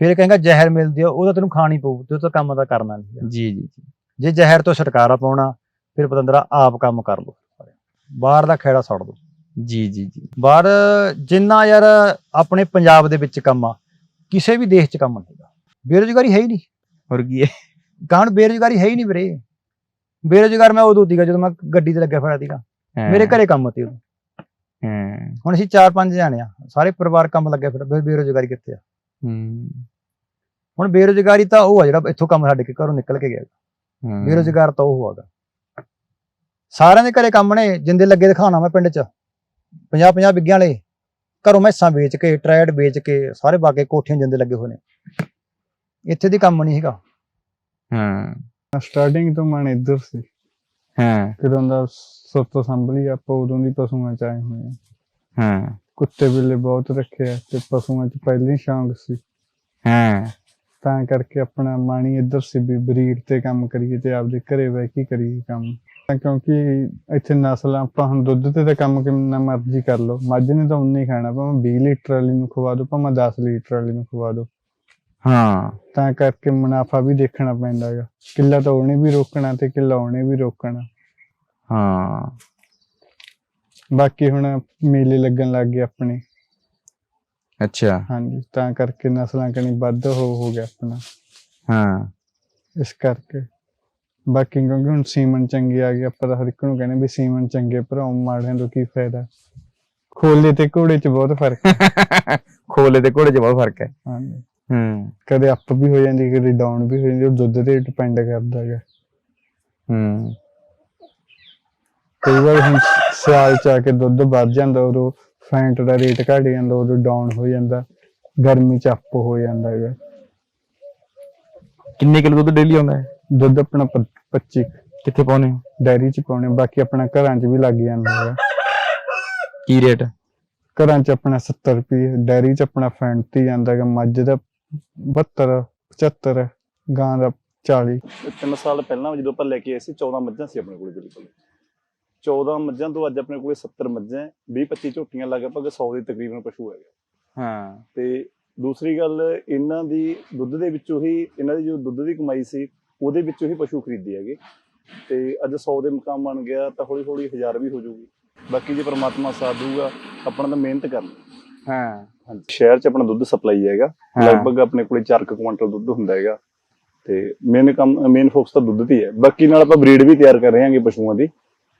ਫਿਰ ਕਹੇਗਾ ਜ਼ਹਿਰ ਮਿਲਦੀ ਆ ਉਹ ਤਾਂ ਤੈਨੂੰ ਖਾਣੀ ਪਊ ਤੇ ਉਹ ਤਾਂ ਕੰਮ ਤਾਂ ਕਰਨਾ ਨਹੀਂ ਜੀ ਜੀ ਜੀ। ਜੇ ਜ਼ਹਿਰ ਤੋਂ ਛੁਟਕਾਰਾ ਪਾਉਣਾ ਫਿਰ ਪਤੰਦਰਾ ਆਪ ਕੰਮ ਕਰ ਲਓ। ਬਾਹਰ ਦਾ ਖੇੜਾ ਛੱਡ ਦੋ। ਜੀ ਜੀ ਜੀ। ਬਾਹਰ ਜਿੰਨਾ ਯਾਰ ਆਪਣੇ ਪੰਜਾਬ ਦੇ ਵਿੱਚ ਕੰਮ ਆ ਕਿਸੇ ਵੀ ਦੇਸ਼ 'ਚ ਕੰਮ ਨਹੀਂ ਹੈਗਾ। ਬੇਰੁਜ਼ਗਾਰੀ ਹੈ ਹੀ ਨਹੀਂ। ਹੋਰ ਕੀ ਹੈ? ਕਾਹਨ ਬੇਰੁਜ਼ਗਾਰੀ ਹੈ ਹੀ ਨਹੀਂ ਵੀਰੇ। ਬੇਰੁਜ਼ਗਾਰ ਮੈਂ ਉਦੋਂ ਸੀਗਾ ਜਦੋਂ ਮੈਂ ਗੱਡੀ ਤੇ ਲੱਗਿਆ ਹੋਇਆ ਸੀਗਾ। ਮੇਰੇ ਘਰੇ ਕੰਮ ਸੀ ਉਦੋਂ। ਹਾਂ। ਹੁਣ ਅਸੀਂ ਚਾਰ ਪੰਜ ਜਾਣੇ ਆ ਸਾਰੇ ਪਰਿਵਾਰ ਕੰਮ ਲੱਗਿਆ ਫਿਰ ਬੇ- ਬੇਰੁਜ਼ਗਾਰੀ ਕਿੱਥੇ ਆ? ਹੂੰ। ਹੁਣ ਬੇਰੁਜ਼ਗਾਰੀ ਤਾਂ ਉਹ ਆ ਜਿਹੜਾ ਇੱਥੋਂ ਕੰਮ ਛੱਡ ਕੇ ਘਰੋਂ ਨਿਕਲ ਕੇ ਗਿਆ। ਹਾਂ। ਬੇਰੁਜ਼ਗਾਰ ਤਾਂ ਉਹ ਹੈਗਾ। ਸਾਰਿਆਂ ਦੇ ਘਰੇ ਕੰਮ ਨੇ ਜਿੰਦੇ ਲੱਗੇ ਦਿਖਾਉਣਾ ਮੈਂ ਪਿੰਡ 'ਚ। 50 50 ਬਿੱਗਿਆਂ ਵਾਲੇ। ਘਰੋਂ ਮੈਸਾਂ ਵੇਚ ਕੇ ਟਰੈਡ ਵੇਚ ਕੇ ਸਾਰੇ ਬਾਗੇ ਕੋਠੀਆਂ ਜਿੰਦੇ ਲੱਗੇ ਹੋਏ ਨੇ। ਇੱਥੇ ਦੀ ਕੰਮ ਨਹੀਂ ਹੈਗਾ। ਹਾਂ। ਸਟਾਰਟਿੰਗ ਤੋਂ ਮਨ ਇੱਧਰ ਸੀ। ਹਾਂ। ਜਦੋਂ ਦਾ ਸੁਰਤ ਸੰਭਲੀ ਆਪਾਂ ਉਦੋਂ ਦੀ ਪਸ਼ੂਆਂ ਚ ਆਏ ਹੋਏ ਆ। ਹਾਂ। ਕੁੱਤੇ ਬਿੱਲੇ ਬਹੁਤ ਰੱਖੇ ਆ ਤੇ ਪਸ਼ੂਆਂ ਚ ਪਹਿਲਾਂ ਸ਼ੌਂਕ ਸੀ। ਹਾਂ। ਤਾਂ ਕਰਕੇ ਆਪਣਾ ਮਾਣੀ ਇੱਧਰ ਸੀ ਵੀ ਬਰੀਡ ਤੇ ਕੰਮ ਕਰੀਏ ਤੇ ਆਪਦੇ ਘਰੇ ਬਹਿ ਕੇ ਕਰੀਏ ਕੰਮ। ਤਾਂ ਕਿਉਂਕਿ ਇੱਥੇ ਨਸਲਾਂ ਆਪਾਂ ਹੁਣ ਦੁੱਧ ਤੇ ਤਾਂ ਕੰਮ ਕਿੰਨਾ ਮਰਜ਼ੀ ਕਰ ਲਓ। ਮੱਝ ਨੇ ਤਾਂ ਉਨਾ ਹੀ ਖਾਣਾ ਭਾਵੇਂ 20 ਲੀਟਰ ਵਾਲੀ ਨੂੰ ਖਵਾ ਦਿਓ ਭਾਵੇਂ 10 ਲੀਟਰ ਵਾਲੀ ਨੂੰ ਖਵਾ ਦਿਓ। ਹਾਂ। ਤਾਂ ਕਰਕੇ ਮੁਨਾਫਾ ਵੀ ਦੇਖਣਾ ਪੈਂਦਾ ਹੈਗਾ। ਕਿੱਲਾ ਤਾਂ ਉਹਨੇ ਵੀ ਰੋਕਣਾ ਤੇ ਕਿੱਲਾ ਉਹਨੇ ਵੀ ਰੋਕਣਾ। ਹਾਂ। ਬਾਕੀ ਹੁਣ ਮੇਲੇ ਲੱਗਣ ਲੱਗ ਗਏ ਆਪਣੇ। ਅੱਛਾ। ਹਾਂਜੀ ਤਾਂ ਕਰਕੇ ਨਸਲਾਂ ਕਣੀ ਵੱਧ ਹੋ ਹੋ ਗਿਆ ਆਪਣਾ। ਹਾਂ। ਇਸ ਕਰਕੇ। ਬਾਕੀ ਕਿਉਂਕਿ ਹੁਣ ਸੀਮਨ ਚੰਗੇ ਆ ਗਏ ਆਪਾਂ ਤਾਂ ਹਰ ਇੱਕ ਨੂੰ ਕਹਿੰਦੇ ਵੀ ਸੀਮਨ ਚੰਗੇ ਭਰਾਉ ਮਾੜਿਆਂ ਤੋਂ ਕੀ ਫਾਇਦਾ। ਖੋਲੇ ਤੇ ਘੋੜੇ 'ਚ ਬਹੁਤ ਫ਼ਰਕ ਹੈ। ਖੋਲੇ ਤੇ ਘੋੜੇ 'ਚ ਬਹੁਤ ਫ਼ਰਕ ਹੈ। ਹਾਂਜੀ। ਹੂੰ। ਕਦੇ ਅਪ ਵੀ ਹੋ ਜਾਂਦੀ ਕਦੇ ਡਾਊਨ ਵੀ ਹੋ ਜਾਂਦੀ ਉਹ ਦੁੱਧ ਤੇ ਡਿਪੈਂਡ ਕਰਦਾ ਹੈਗਾ। ਹੂੰ। ਕਈ ਵਾਰ ਹੁਣ ਸਿਆਲ ਚ ਆ ਕੇ ਦੁੱਧ ਵੱਧ ਜਾਂਦਾ ਉਦੋਂ ਫੈਂਟ ਦਾ ਰੇਟ ਘਟ ਜਾਂਦਾ ਉਦੋਂ ਡਾਊਨ ਹੋ ਜਾਂਦਾ ਗਰਮੀ ਚ ਅਪ ਹੋ ਜਾਂਦਾ ਹੈਗਾ। ਕਿੰਨੇ ਕਿਲੋ ਦੁੱਧ ਡੇਲੀ ਆਉਂਦਾ ਹੈ? ਦੁੱਧ ਆਪਣਾ ਪ- 25 ਕਿੱਥੇ ਪਾਉਨੇ ਹੋ? ਡੈਰੀ ਚ ਪਾਉਣੇ ਬਾਕੀ ਆਪਣਾ ਘਰਾਂ ਚ ਵੀ ਲੱਗ ਜਾਂਦਾ ਹੈਗਾ। ਕੀ ਰੇਟ ਘਰਾਂ ਚ ਆਪਣਾ 70 ਰੁਪਏ ਡੈਰੀ ਚ ਆਪਣਾ ਫੈਂਟ ਤੇ ਹੀ ਜਾਂਦਾ ਹੈਗਾ ਮੱਝ ਦਾ 72 75 ਗਾਂ ਦਾ 40 ਤਿੰਨ ਸਾਲ ਪਹਿਲਾਂ ਜਦੋਂ ਆਪਾਂ ਲੈ ਕੇ ਆਏ ਸੀ 14 ਮੱਝਾਂ ਸੀ ਆਪਣੇ ਕੋਲ ਬਿਲਕੁਲ। 14 ਮੱਝਾਂ ਤੋਂ ਅੱਜ ਆਪਣੇ ਕੋਲ 70 ਮੱਝਾਂ ਹੈ, 20 25 ਝੋਟੀਆਂ ਲਗਭਗ 100 ਦੇ ਤਕਰੀਬਨ ਪਸ਼ੂ ਹੈਗੇ ਹਾਂ। ਤੇ ਦੂਸਰੀ ਗੱਲ ਇਹਨਾਂ ਦੀ ਦੁੱਧ ਦੇ ਵਿੱਚੋਂ ਹੀ ਇਹਨਾਂ ਦੀ ਜੋ ਦੁੱਧ ਦੀ ਕਮਾਈ ਸੀ ਉਹਦੇ ਵਿੱਚੋਂ ਹੀ ਪਸ਼ੂ ਖਰੀਦੇ ਹੈਗੇ। ਤੇ ਅੱਜ 100 ਦੇ ਮੁਕਾਮ ਬਣ ਗਿਆ ਤਾਂ ਹੌਲੀ ਹੌਲੀ ਹਜ਼ਾਰ ਵੀ ਹੋ ਜਾਊਗੀ। ਬਾਕੀ ਜੇ ਪ੍ਰਮਾਤਮਾ ਸਾਥ ਦਊਗਾ ਆਪਣਾ ਤਾਂ ਮਿਹਨਤ ਕਰਨੀ। ਹਾਂ। ਹਾਂਜੀ। ਸ਼ਹਿਰ 'ਚ ਆਪਣਾ ਦੁੱਧ ਸਪਲਾਈ ਹੈਗਾ। ਲਗਭਗ ਆਪਣੇ ਕੋਲੇ 4 ਕੁਇੰਟਲ ਦੁੱਧ ਹੁੰਦਾ ਹੈਗਾ। ਤੇ ਮੇਨ ਕੰਮ ਮੇਨ ਫੋਕਸ ਤਾਂ ਦੁੱਧ ਤੇ ਹੀ ਹੈ। ਬਾਕੀ ਨਾਲ ਆਪਾਂ ਬਰੀਡ ਵੀ ਤਿਆਰ ਕਰ ਰਹੇ ਹਾਂਗੇ ਪਸ਼ੂਆਂ ਦੀ।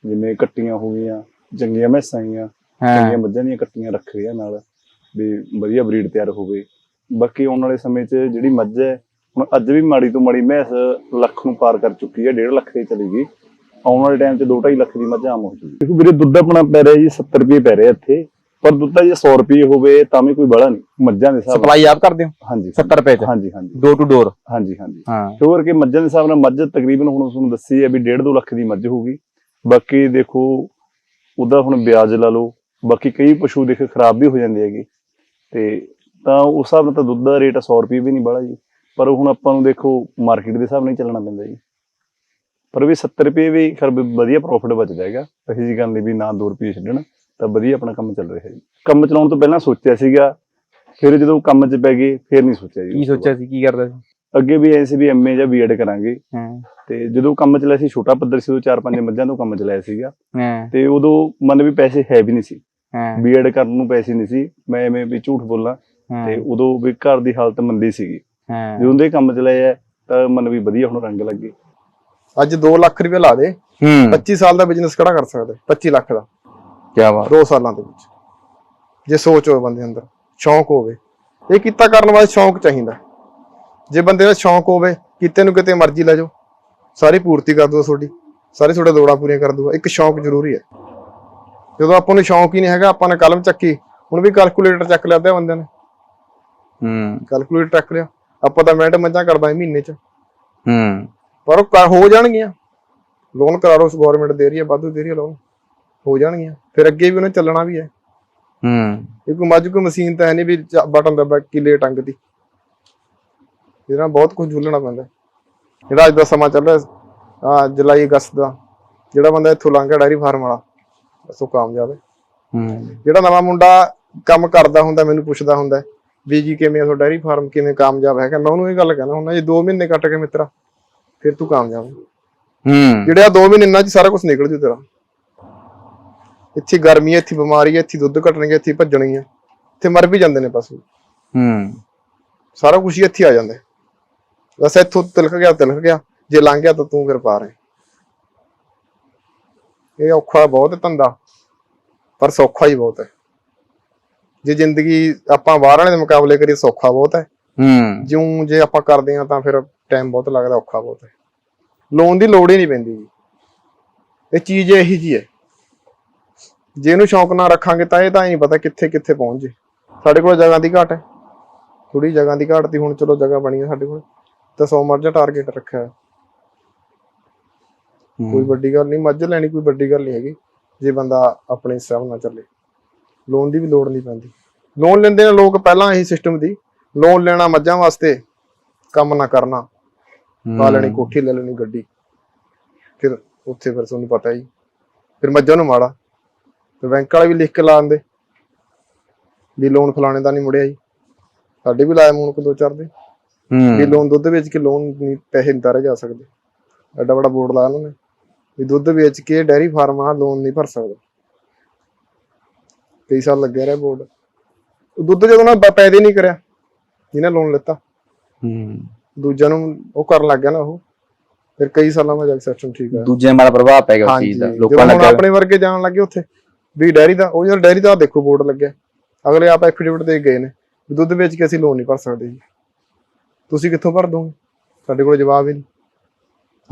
ਜਿਵੇਂ ਕੱਟੀਆਂ ਹੋ ਗਈਆਂ ਚੰਗੀਆਂ ਮੈਸਾਂ ਗਈਆਂ ਚੰਗੀਆਂ ਮੱਝਾਂ ਦੀਆਂ ਕੱਟੀਆਂ ਰੱਖ ਰਹੇ ਆ ਨਾਲ ਵੀ ਵਧੀਆ ਬਰੀਡ ਤਿਆਰ ਹੋਵੇ ਬਾਕੀ ਆਉਣ ਵਾਲੇ ਸਮੇਂ 'ਚ ਜਿਹੜੀ ਮੱਝ ਹੈ ਹੁਣ ਅੱਜ ਵੀ ਮਾੜੀ ਤੋਂ ਮਾੜੀ ਮੈਸ ਲੱਖ ਨੂੰ ਪਾਰ ਕਰ ਚੁੱਕੀ ਹੈ 1.5 ਲੱਖ ਤੇ ਚਲੀ ਗਈ। ਆਉਣ ਵਾਲੇ ਟਾਈਮ 'ਚ 2.5 ਲੱਖ ਦੀ ਮੱਝ ਆਮ ਹੋ ਜੂਗੀ। ਦੇਖੋ ਵੀਰੇ ਦੁੱਧ ਆਪਣਾ ਪੈ ਰਿਹਾ ਜੀ 70 ਰੁਪਏ ਪੈ ਰਿਹਾ ਇੱਥੇ ਪਰ ਦੁੱਧ ਤਾਂ ਜੇ 100 ਰੁਪਏ ਹੋਵੇ ਤਾਂ ਵੀ ਕੋਈ ਬੜਾ ਨਹੀਂ ਮੱਝਾਂ ਦੇ ਹਿਸਾਬ ਸਪਲਾਈ ਆਪ ਕਰਦੇ ਹੋ? ਹਾਂਜੀ। 70 ਰੁਪਏ 'ਚ? ਹਾਂਜੀ ਹਾਂਜੀ। ਡੋਰ ਟੂ ਡੋਰ ਹਾਂਜੀ ਹਾਂਜੀ। ਹਾਂ। ਸ਼ੋਰ ਕਿ ਮੱਝਾਂ ਦੇ ਹਿਸਾਬ ਨਾਲ ਮੱਝ ਤਕਰੀਬਨ ਹੁਣ ਤੁਹਾਨੂੰ ਦੱਸੀ ਹੈ ਵੀ 1.5 2 ਲੱਖ ਦੀ ਮੱਝ ਹੋਊਗੀ। ਬਾਕੀ ਦੇਖੋ ਉਹਦਾ ਹੁਣ ਵਿਆਜ ਲਾ ਲਓ ਬਾਕੀ ਕਈ ਪਸ਼ੂ ਦੇਖੇ ਖਰਾਬ ਵੀ ਹੋ ਜਾਂਦੇ ਹੈਗੇ। ਤੇ ਤਾਂ ਉਸ ਹਿਸਾਬ ਨਾਲ ਤਾਂ ਦੁੱਧ ਦਾ ਰੇਟ 100 ਰੁਪਏ ਵੀ ਨਹੀਂ ਬੜਾ ਜੀ। ਪਰ ਹੁਣ ਆਪਾਂ ਨੂੰ ਦੇਖੋ ਮਾਰਕੀਟ ਦੇ ਹਿਸਾਬ ਨਾਲ ਹੀ ਚੱਲਣਾ ਪੈਂਦਾ ਜੀ। ਪਰ ਵੀ 70 ਰੁਪਏ ਵੀ ਖਰ ਵਧੀਆ ਪ੍ਰੋਫਿਟ ਬਚਦਾ ਹੈਗਾ। ਇਹੋ ਜੀ ਨਹੀਂ ਵੀ ਨਾ 2 ਰੁਪਏ ਛੱਡਣ ਤਾਂ ਵਧੀਆ ਆਪਣਾ ਕੰਮ ਚੱਲ ਰਿਹਾ ਜੀ। ਕੰਮ ਚਲਾਉਣ ਤੋਂ ਪਹਿਲਾਂ ਸੋਚਿਆ ਸੀਗਾ ਫਿਰ ਜਦੋਂ ਕੰਮ 'ਚ ਪੈ ਗਏ ਫਿਰ ਨਹੀਂ ਸੋਚਿਆ ਜੀ ਕੀ ਸੋਚਿਆ ਸੀ ਕੀ ਕਰਦਾ ਸੀ। ਅੱਗੇ ਵੀ ਐ ਸੀ ਵੀ ਐਮਏ ਜਾਂ ਬੀਐਡ ਕਰਾਂਗੇ। ਹਾਂ। ਤੇ ਜਦੋਂ ਕੰਮ ਚਲਾਇਆ ਸੀ ਛੋਟਾ ਪੱਧਰ ਸੀ ਉਹ ਚਾਰ ਪੰਜ ਮੱਝਾਂ ਤੋਂ ਕੰਮ ਚਲਾਇਆ ਸੀਗਾ। ਹਾਂ। ਤੇ ਉਦੋਂ ਮਨ ਵੀ ਪੈਸੇ ਹੈ ਵੀ ਨਹੀਂ ਸੀ। ਹਾਂ। ਬੀਐਡ ਕਰਨ ਨੂੰ ਪੈਸੇ ਨਹੀਂ ਸੀ। ਮੈਂ ਐਵੇਂ ਵੀ ਝੂਠ ਬੋਲਾਂ। ਤੇ ਉਦੋਂ ਵੀ ਘਰ ਦੀ ਹਾਲਤ ਮੰਦੀ ਸੀਗੀ। ਹਾਂ। ਜਦੋਂ ਦੇ ਕੰਮ ਚਲਾਇਆ ਤਾਂ ਮਨ ਵੀ ਵਧੀਆ ਹੁਣ ਰੰਗ ਲੱਗੇ। ਅੱਜ 2 ਲੱਖ ਰੁਪਏ ਲਾ ਦੇ। ਹੂੰ। 25 ਸਾਲ ਦਾ ਬਿਜ਼ਨਸ ਖੜਾ ਕਰ ਸਕਦੇ? 25 ਲੱਖ ਦਾ। ਕੀ ਬਾਤ। 2 ਸਾਲਾਂ ਦੇ ਵਿੱਚ। ਜੇ ਸੋਚ ਹੋਵੇ ਬੰਦੇ ਅੰਦਰ ਸ਼ੌਂਕ ਹੋਵੇ। ਇਹ ਕੀਤਾ ਕਰਨ ਵਾਸਤੇ ਸ਼ੌਂਕ ਚਾਹੀਦਾ। ਜੇ ਬੰਦੇ ਦਾ ਸ਼ੌਂਕ ਹੋਵੇ ਕਿਤੇ ਨੂੰ ਕਿਤੇ ਮਰਜ਼ੀ ਲੈ ਜਾਓ। ਸਾਰੀ ਪੂਰਤੀ ਕਰ ਦੂਗਾ ਤੁਹਾਡੀ। ਸਾਰੇ ਤੁਹਾਡੇ ਲੋੜਾਂ ਪੂਰੀਆਂ ਕਰ ਦੂਗਾ ਇੱਕ ਸ਼ੌਂਕ ਜ਼ਰੂਰੀ ਹੈ। ਜਦੋਂ ਆਪਾਂ ਨੂੰ ਸ਼ੌਂਕ ਹੀ ਨਹੀਂ ਹੈਗਾ ਆਪਾਂ ਨੇ ਕਲਮ ਚੱਕੀ। ਹੁਣ ਵੀ ਕੈਲਕੂਲੇਟਰ ਚੱਕ ਲਿਆ ਤੇ ਬੰਦਿਆਂ ਨੇ। ਹੂੰ। ਕੈਲਕੂਲੇਟਰ ਚੱਕ ਲਿਆ। ਆਪਾਂ ਤਾਂ ਮਿੰਟ ਮੱਝਾਂ ਕਰਦਾ ਮਹੀਨੇ ਚ। ਹੂੰ। ਪਰ ਉਹ ਹੋ ਜਾਣਗੀਆਂ। ਲੋਨ ਕਰਾ ਲਓ ਗਵਰਨਮੈਂਟ ਦੇ ਰਹੀ ਹੈ ਵਾਧੂ ਦੇ ਰਹੀ ਹੈ ਲੋਨ ਹੋ ਜਾਣਗੀਆਂ। ਫਿਰ ਅੱਗੇ ਵੀ ਉਹਨੇ ਚੱਲਣਾ ਵੀ ਹੈ। ਹੂੰ। ਇਹ ਕੋਈ ਮੱਝ ਕੋਈ ਮਸ਼ੀਨ ਤਾਂ ਹੈ ਨਹੀਂ ਵੀ ਬਟਨ ਦੱਬਾ ਕਿਲੇ ਟੰਗ ਦੀ। ਇਹਦੇ ਨਾਲ ਬਹੁਤ ਕੁਝ ਝੁੱਲਣਾ ਪੈਂਦਾ ਹੈ। ਜਿਹੜਾ ਅੱਜ ਦਾ ਸਮਾਂ ਚੱਲ ਰਿਹਾ ਆ ਜੁਲਾਈ ਅਗਸਤ ਦਾ। ਜਿਹੜਾ ਬੰਦਾ ਇੱਥੋਂ ਲੰਘ ਗਿਆ ਡਾਇਰੀ ਫਾਰਮ ਵਾਲਾ ਉਹ ਕਾਮਯਾਬ ਹੈ। ਹੂੰ। ਜਿਹੜਾ ਨਵਾਂ ਮੁੰਡਾ ਕੰਮ ਕਰਦਾ ਹੁੰਦਾ ਮੈਨੂੰ ਪੁੱਛਦਾ ਹੁੰਦਾ ਵੀ ਜੀ ਕਿਵੇਂ ਆ ਤੁਹਾਡਾ ਡਾਇਰੀ ਫਾਰਮ ਕਿਵੇਂ ਕਾਮਯਾਬ ਹੈਗਾ? ਮੈਂ ਉਹਨੂੰ ਇਹ ਗੱਲ ਕਹਿੰਦਾ ਹੁੰਦਾ ਜੇ 2 ਮਹੀਨੇ ਕੱਟ ਕੇ ਮਿੱਤਰਾ ਫਿਰ ਤੂੰ ਕਾਮਯਾਬ ਹੈ। ਹੂੰ। ਜਿਹੜੇ ਆ 2 ਮਹੀਨੇ ਚ ਸਾਰਾ ਕੁਝ ਨਿਕਲ ਜੂ ਤੇਰਾ। ਇੱਥੇ ਗਰਮੀ ਹੈ ਇੱਥੇ ਬਿਮਾਰੀ ਹੈ ਇੱਥੇ ਦੁੱਧ ਘਟਣਗੇ ਇੱਥੇ ਭੱਜਣਗੀਆਂ। ਇੱਥੇ ਮਰ ਵੀ ਜਾਂਦੇ ਨੇ ਪਸ਼ੂ। ਹੂੰ। ਸਾਰਾ ਕੁਝ ਹੀ ਇੱਥੇ ਆ ਜਾਂਦਾ ਹੈ। ਬਸ ਇੱਥੋਂ ਤਿਲਕ ਗਿਆ ਤਿਲਕ ਗਿਆ। ਜੇ ਲੰਘ ਗਿਆ ਤਾਂ ਤੂੰ ਫਿਰ ਪਾਰ ਹੈ ਇਹ ਔਖਾ ਬਹੁਤ ਧੰਦਾ ਪਰ ਸੌਖਾ ਹੀ ਬਹੁਤ ਹੈ। ਜੇ ਜ਼ਿੰਦਗੀ ਆਪਾਂ ਬਾਹਰ ਵਾਲੇ ਦੇ ਮੁਕਾਬਲੇ ਕਰੀਏ ਸੌਖਾ ਬਹੁਤ ਹੈ। ਹੂੰ। ਜਿਉਂ ਜੇ ਆਪਾਂ ਕਰਦੇ ਹਾਂ ਤਾਂ ਫਿਰ ਟਾਈਮ ਬਹੁਤ ਲੱਗਦਾ ਔਖਾ ਬਹੁਤ ਹੈ। ਲੋਨ ਦੀ ਲੋੜ ਹੀ ਨਹੀਂ ਪੈਂਦੀ ਜੀ। ਇਹ ਚੀਜ਼ ਇਹੀ ਜੀ ਹੈ। ਜੇ ਇਹਨੂੰ ਸ਼ੌਂਕ ਨਾਲ ਰੱਖਾਂਗੇ ਤਾਂ ਇਹ ਤਾਂ ਹੀ ਨਹੀਂ ਪਤਾ ਕਿੱਥੇ ਕਿੱਥੇ ਪਹੁੰਚ ਜੇ। ਸਾਡੇ ਕੋਲ ਜਗ੍ਹਾ ਦੀ ਘਾਟ ਹੈ। ਥੋੜੀ ਜਗ੍ਹਾ ਦੀ ਘਾਟ ਦੀ ਹੁਣ ਚਲੋ ਜਗ੍ਹਾ ਬਣੀ ਹੈ ਸਾਡੇ ਕੋਲ। ਤਾਂ 100 ਮਰਜ਼ਾ ਟਾਰਗੇਟ ਰੱਖਿਆ ਹੈ। ਕੋਈ ਵੱਡੀ ਗੱਲ ਨਹੀਂ ਮੱਝ ਲੈਣੀ ਕੋਈ ਵੱਡੀ ਗੱਲ ਨਹੀਂ ਹੈਗੀ ਜੇ ਬੰਦਾ ਆਪਣੇ ਹਿਸਾਬ ਨਾਲ ਚੱਲੇ। ਲੋਨ ਦੀ ਵੀ ਲੋੜ ਨਹੀਂ ਪੈਂਦੀ। ਲੋਨ ਲੈਂਦੇ ਨੇ ਲੋਕ ਪਹਿਲਾਂ ਇਹੀ ਸਿਸਟਮ ਦੀ ਲੋਨ ਲੈਣਾ ਮੱਝਾਂ ਵਾਸਤੇ ਕੰਮ ਨਾ ਕਰਨਾ। ਪਾ ਲੈਣੀ ਕੋਠੀ ਲੈ ਲੈਣੀ ਗੱਡੀ। ਫਿਰ ਉੱਥੇ ਫਿਰ ਤੁਹਾਨੂੰ ਪਤਾ ਹੀ ਫਿਰ ਮੱਝਾਂ ਨੂੰ ਮਾੜਾ। ਤੇ ਬੈਂਕ ਵਾਲੇ ਵੀ ਲਿਖ ਕੇ ਲਾ ਦਿੰਦੇ ਵੀ ਲੋਨ ਫਲਾਣੇ ਦਾ ਨਹੀਂ ਮੁੜਿਆ ਜੀ। ਸਾਡੇ ਵੀ ਲਾਇਆ ਮੂਨ ਕੋ ਦੋ ਚਾਰ ਦੇ ਵੀ ਲੋਨ ਦੁੱਧ ਵੇਚ ਕੇ ਲੋਨ ਨਹੀਂ ਪੈਸੇ ਨਹੀਂ ਤਾਰੇ ਜਾ ਸਕਦੇ। ਐਡਾ ਵੱਡਾ ਬੋਰਡ ਲਾਇਆ ਉਹਨਾਂ ਨੇ ਵੀ ਦੁੱਧ ਵੇਚ ਕੇ ਡੈਰੀ ਫਾਰਮ ਆ ਲੋਨ ਨਹੀਂ ਭਰ ਸਕਦਾ। ਕਈ ਸਾਲ ਲੱਗਿਆ ਰਿਹਾ ਬੋਰਡ। ਦੁੱਧ ਜਦੋਂ ਨਾ ਪੈਦਾ ਨਹੀਂ ਕਰਿਆ ਜਿਹਨੇ ਲੋਨ ਲਿੱਤਾ। ਹੂੰ। ਦੂਜਿਆਂ ਨੂੰ ਉਹ ਕਰਨ ਲੱਗ ਗਿਆ ਨਾ ਉਹ। ਫਿਰ ਕਈ ਸਾਲਾਂ ਬਾਅਦ ਸਿਸਟਮ ਠੀਕ ਆ ਦੂਜੇ ਮਾੜਾ ਪ੍ਰਭਾਵ ਪੈ ਗਿਆ ਉਸ ਚੀਜ਼ ਦਾ। ਲੋਕਾਂ ਲੱਗਾ ਆਪਣੇ ਵਰਗੇ ਜਾਣ ਲੱਗੇ ਉੱਥੇ ਵੀ ਡੈਰੀ ਦਾ ਉਹ ਯਾਰ ਡੈਰੀ ਦਾ ਦੇਖੋ ਬੋਰਡ ਲੱਗਿਆ। ਅਗਲੇ ਆਪ ਐਫੀਡੇਵਿਟ ਦੇ ਗਏ ਨੇ। ਦੁੱਧ ਵੇਚ ਕੇ ਅਸੀਂ ਲੋਨ ਨਹੀਂ ਭਰ ਸਕਦੇ ਜੀ। ਤੁਸੀਂ ਕਿੱਥੋਂ ਭਰ ਦੋਗੇ? ਸਾਡੇ ਕੋਲ ਜਵਾਬ ਹੀ ਨਹੀਂ।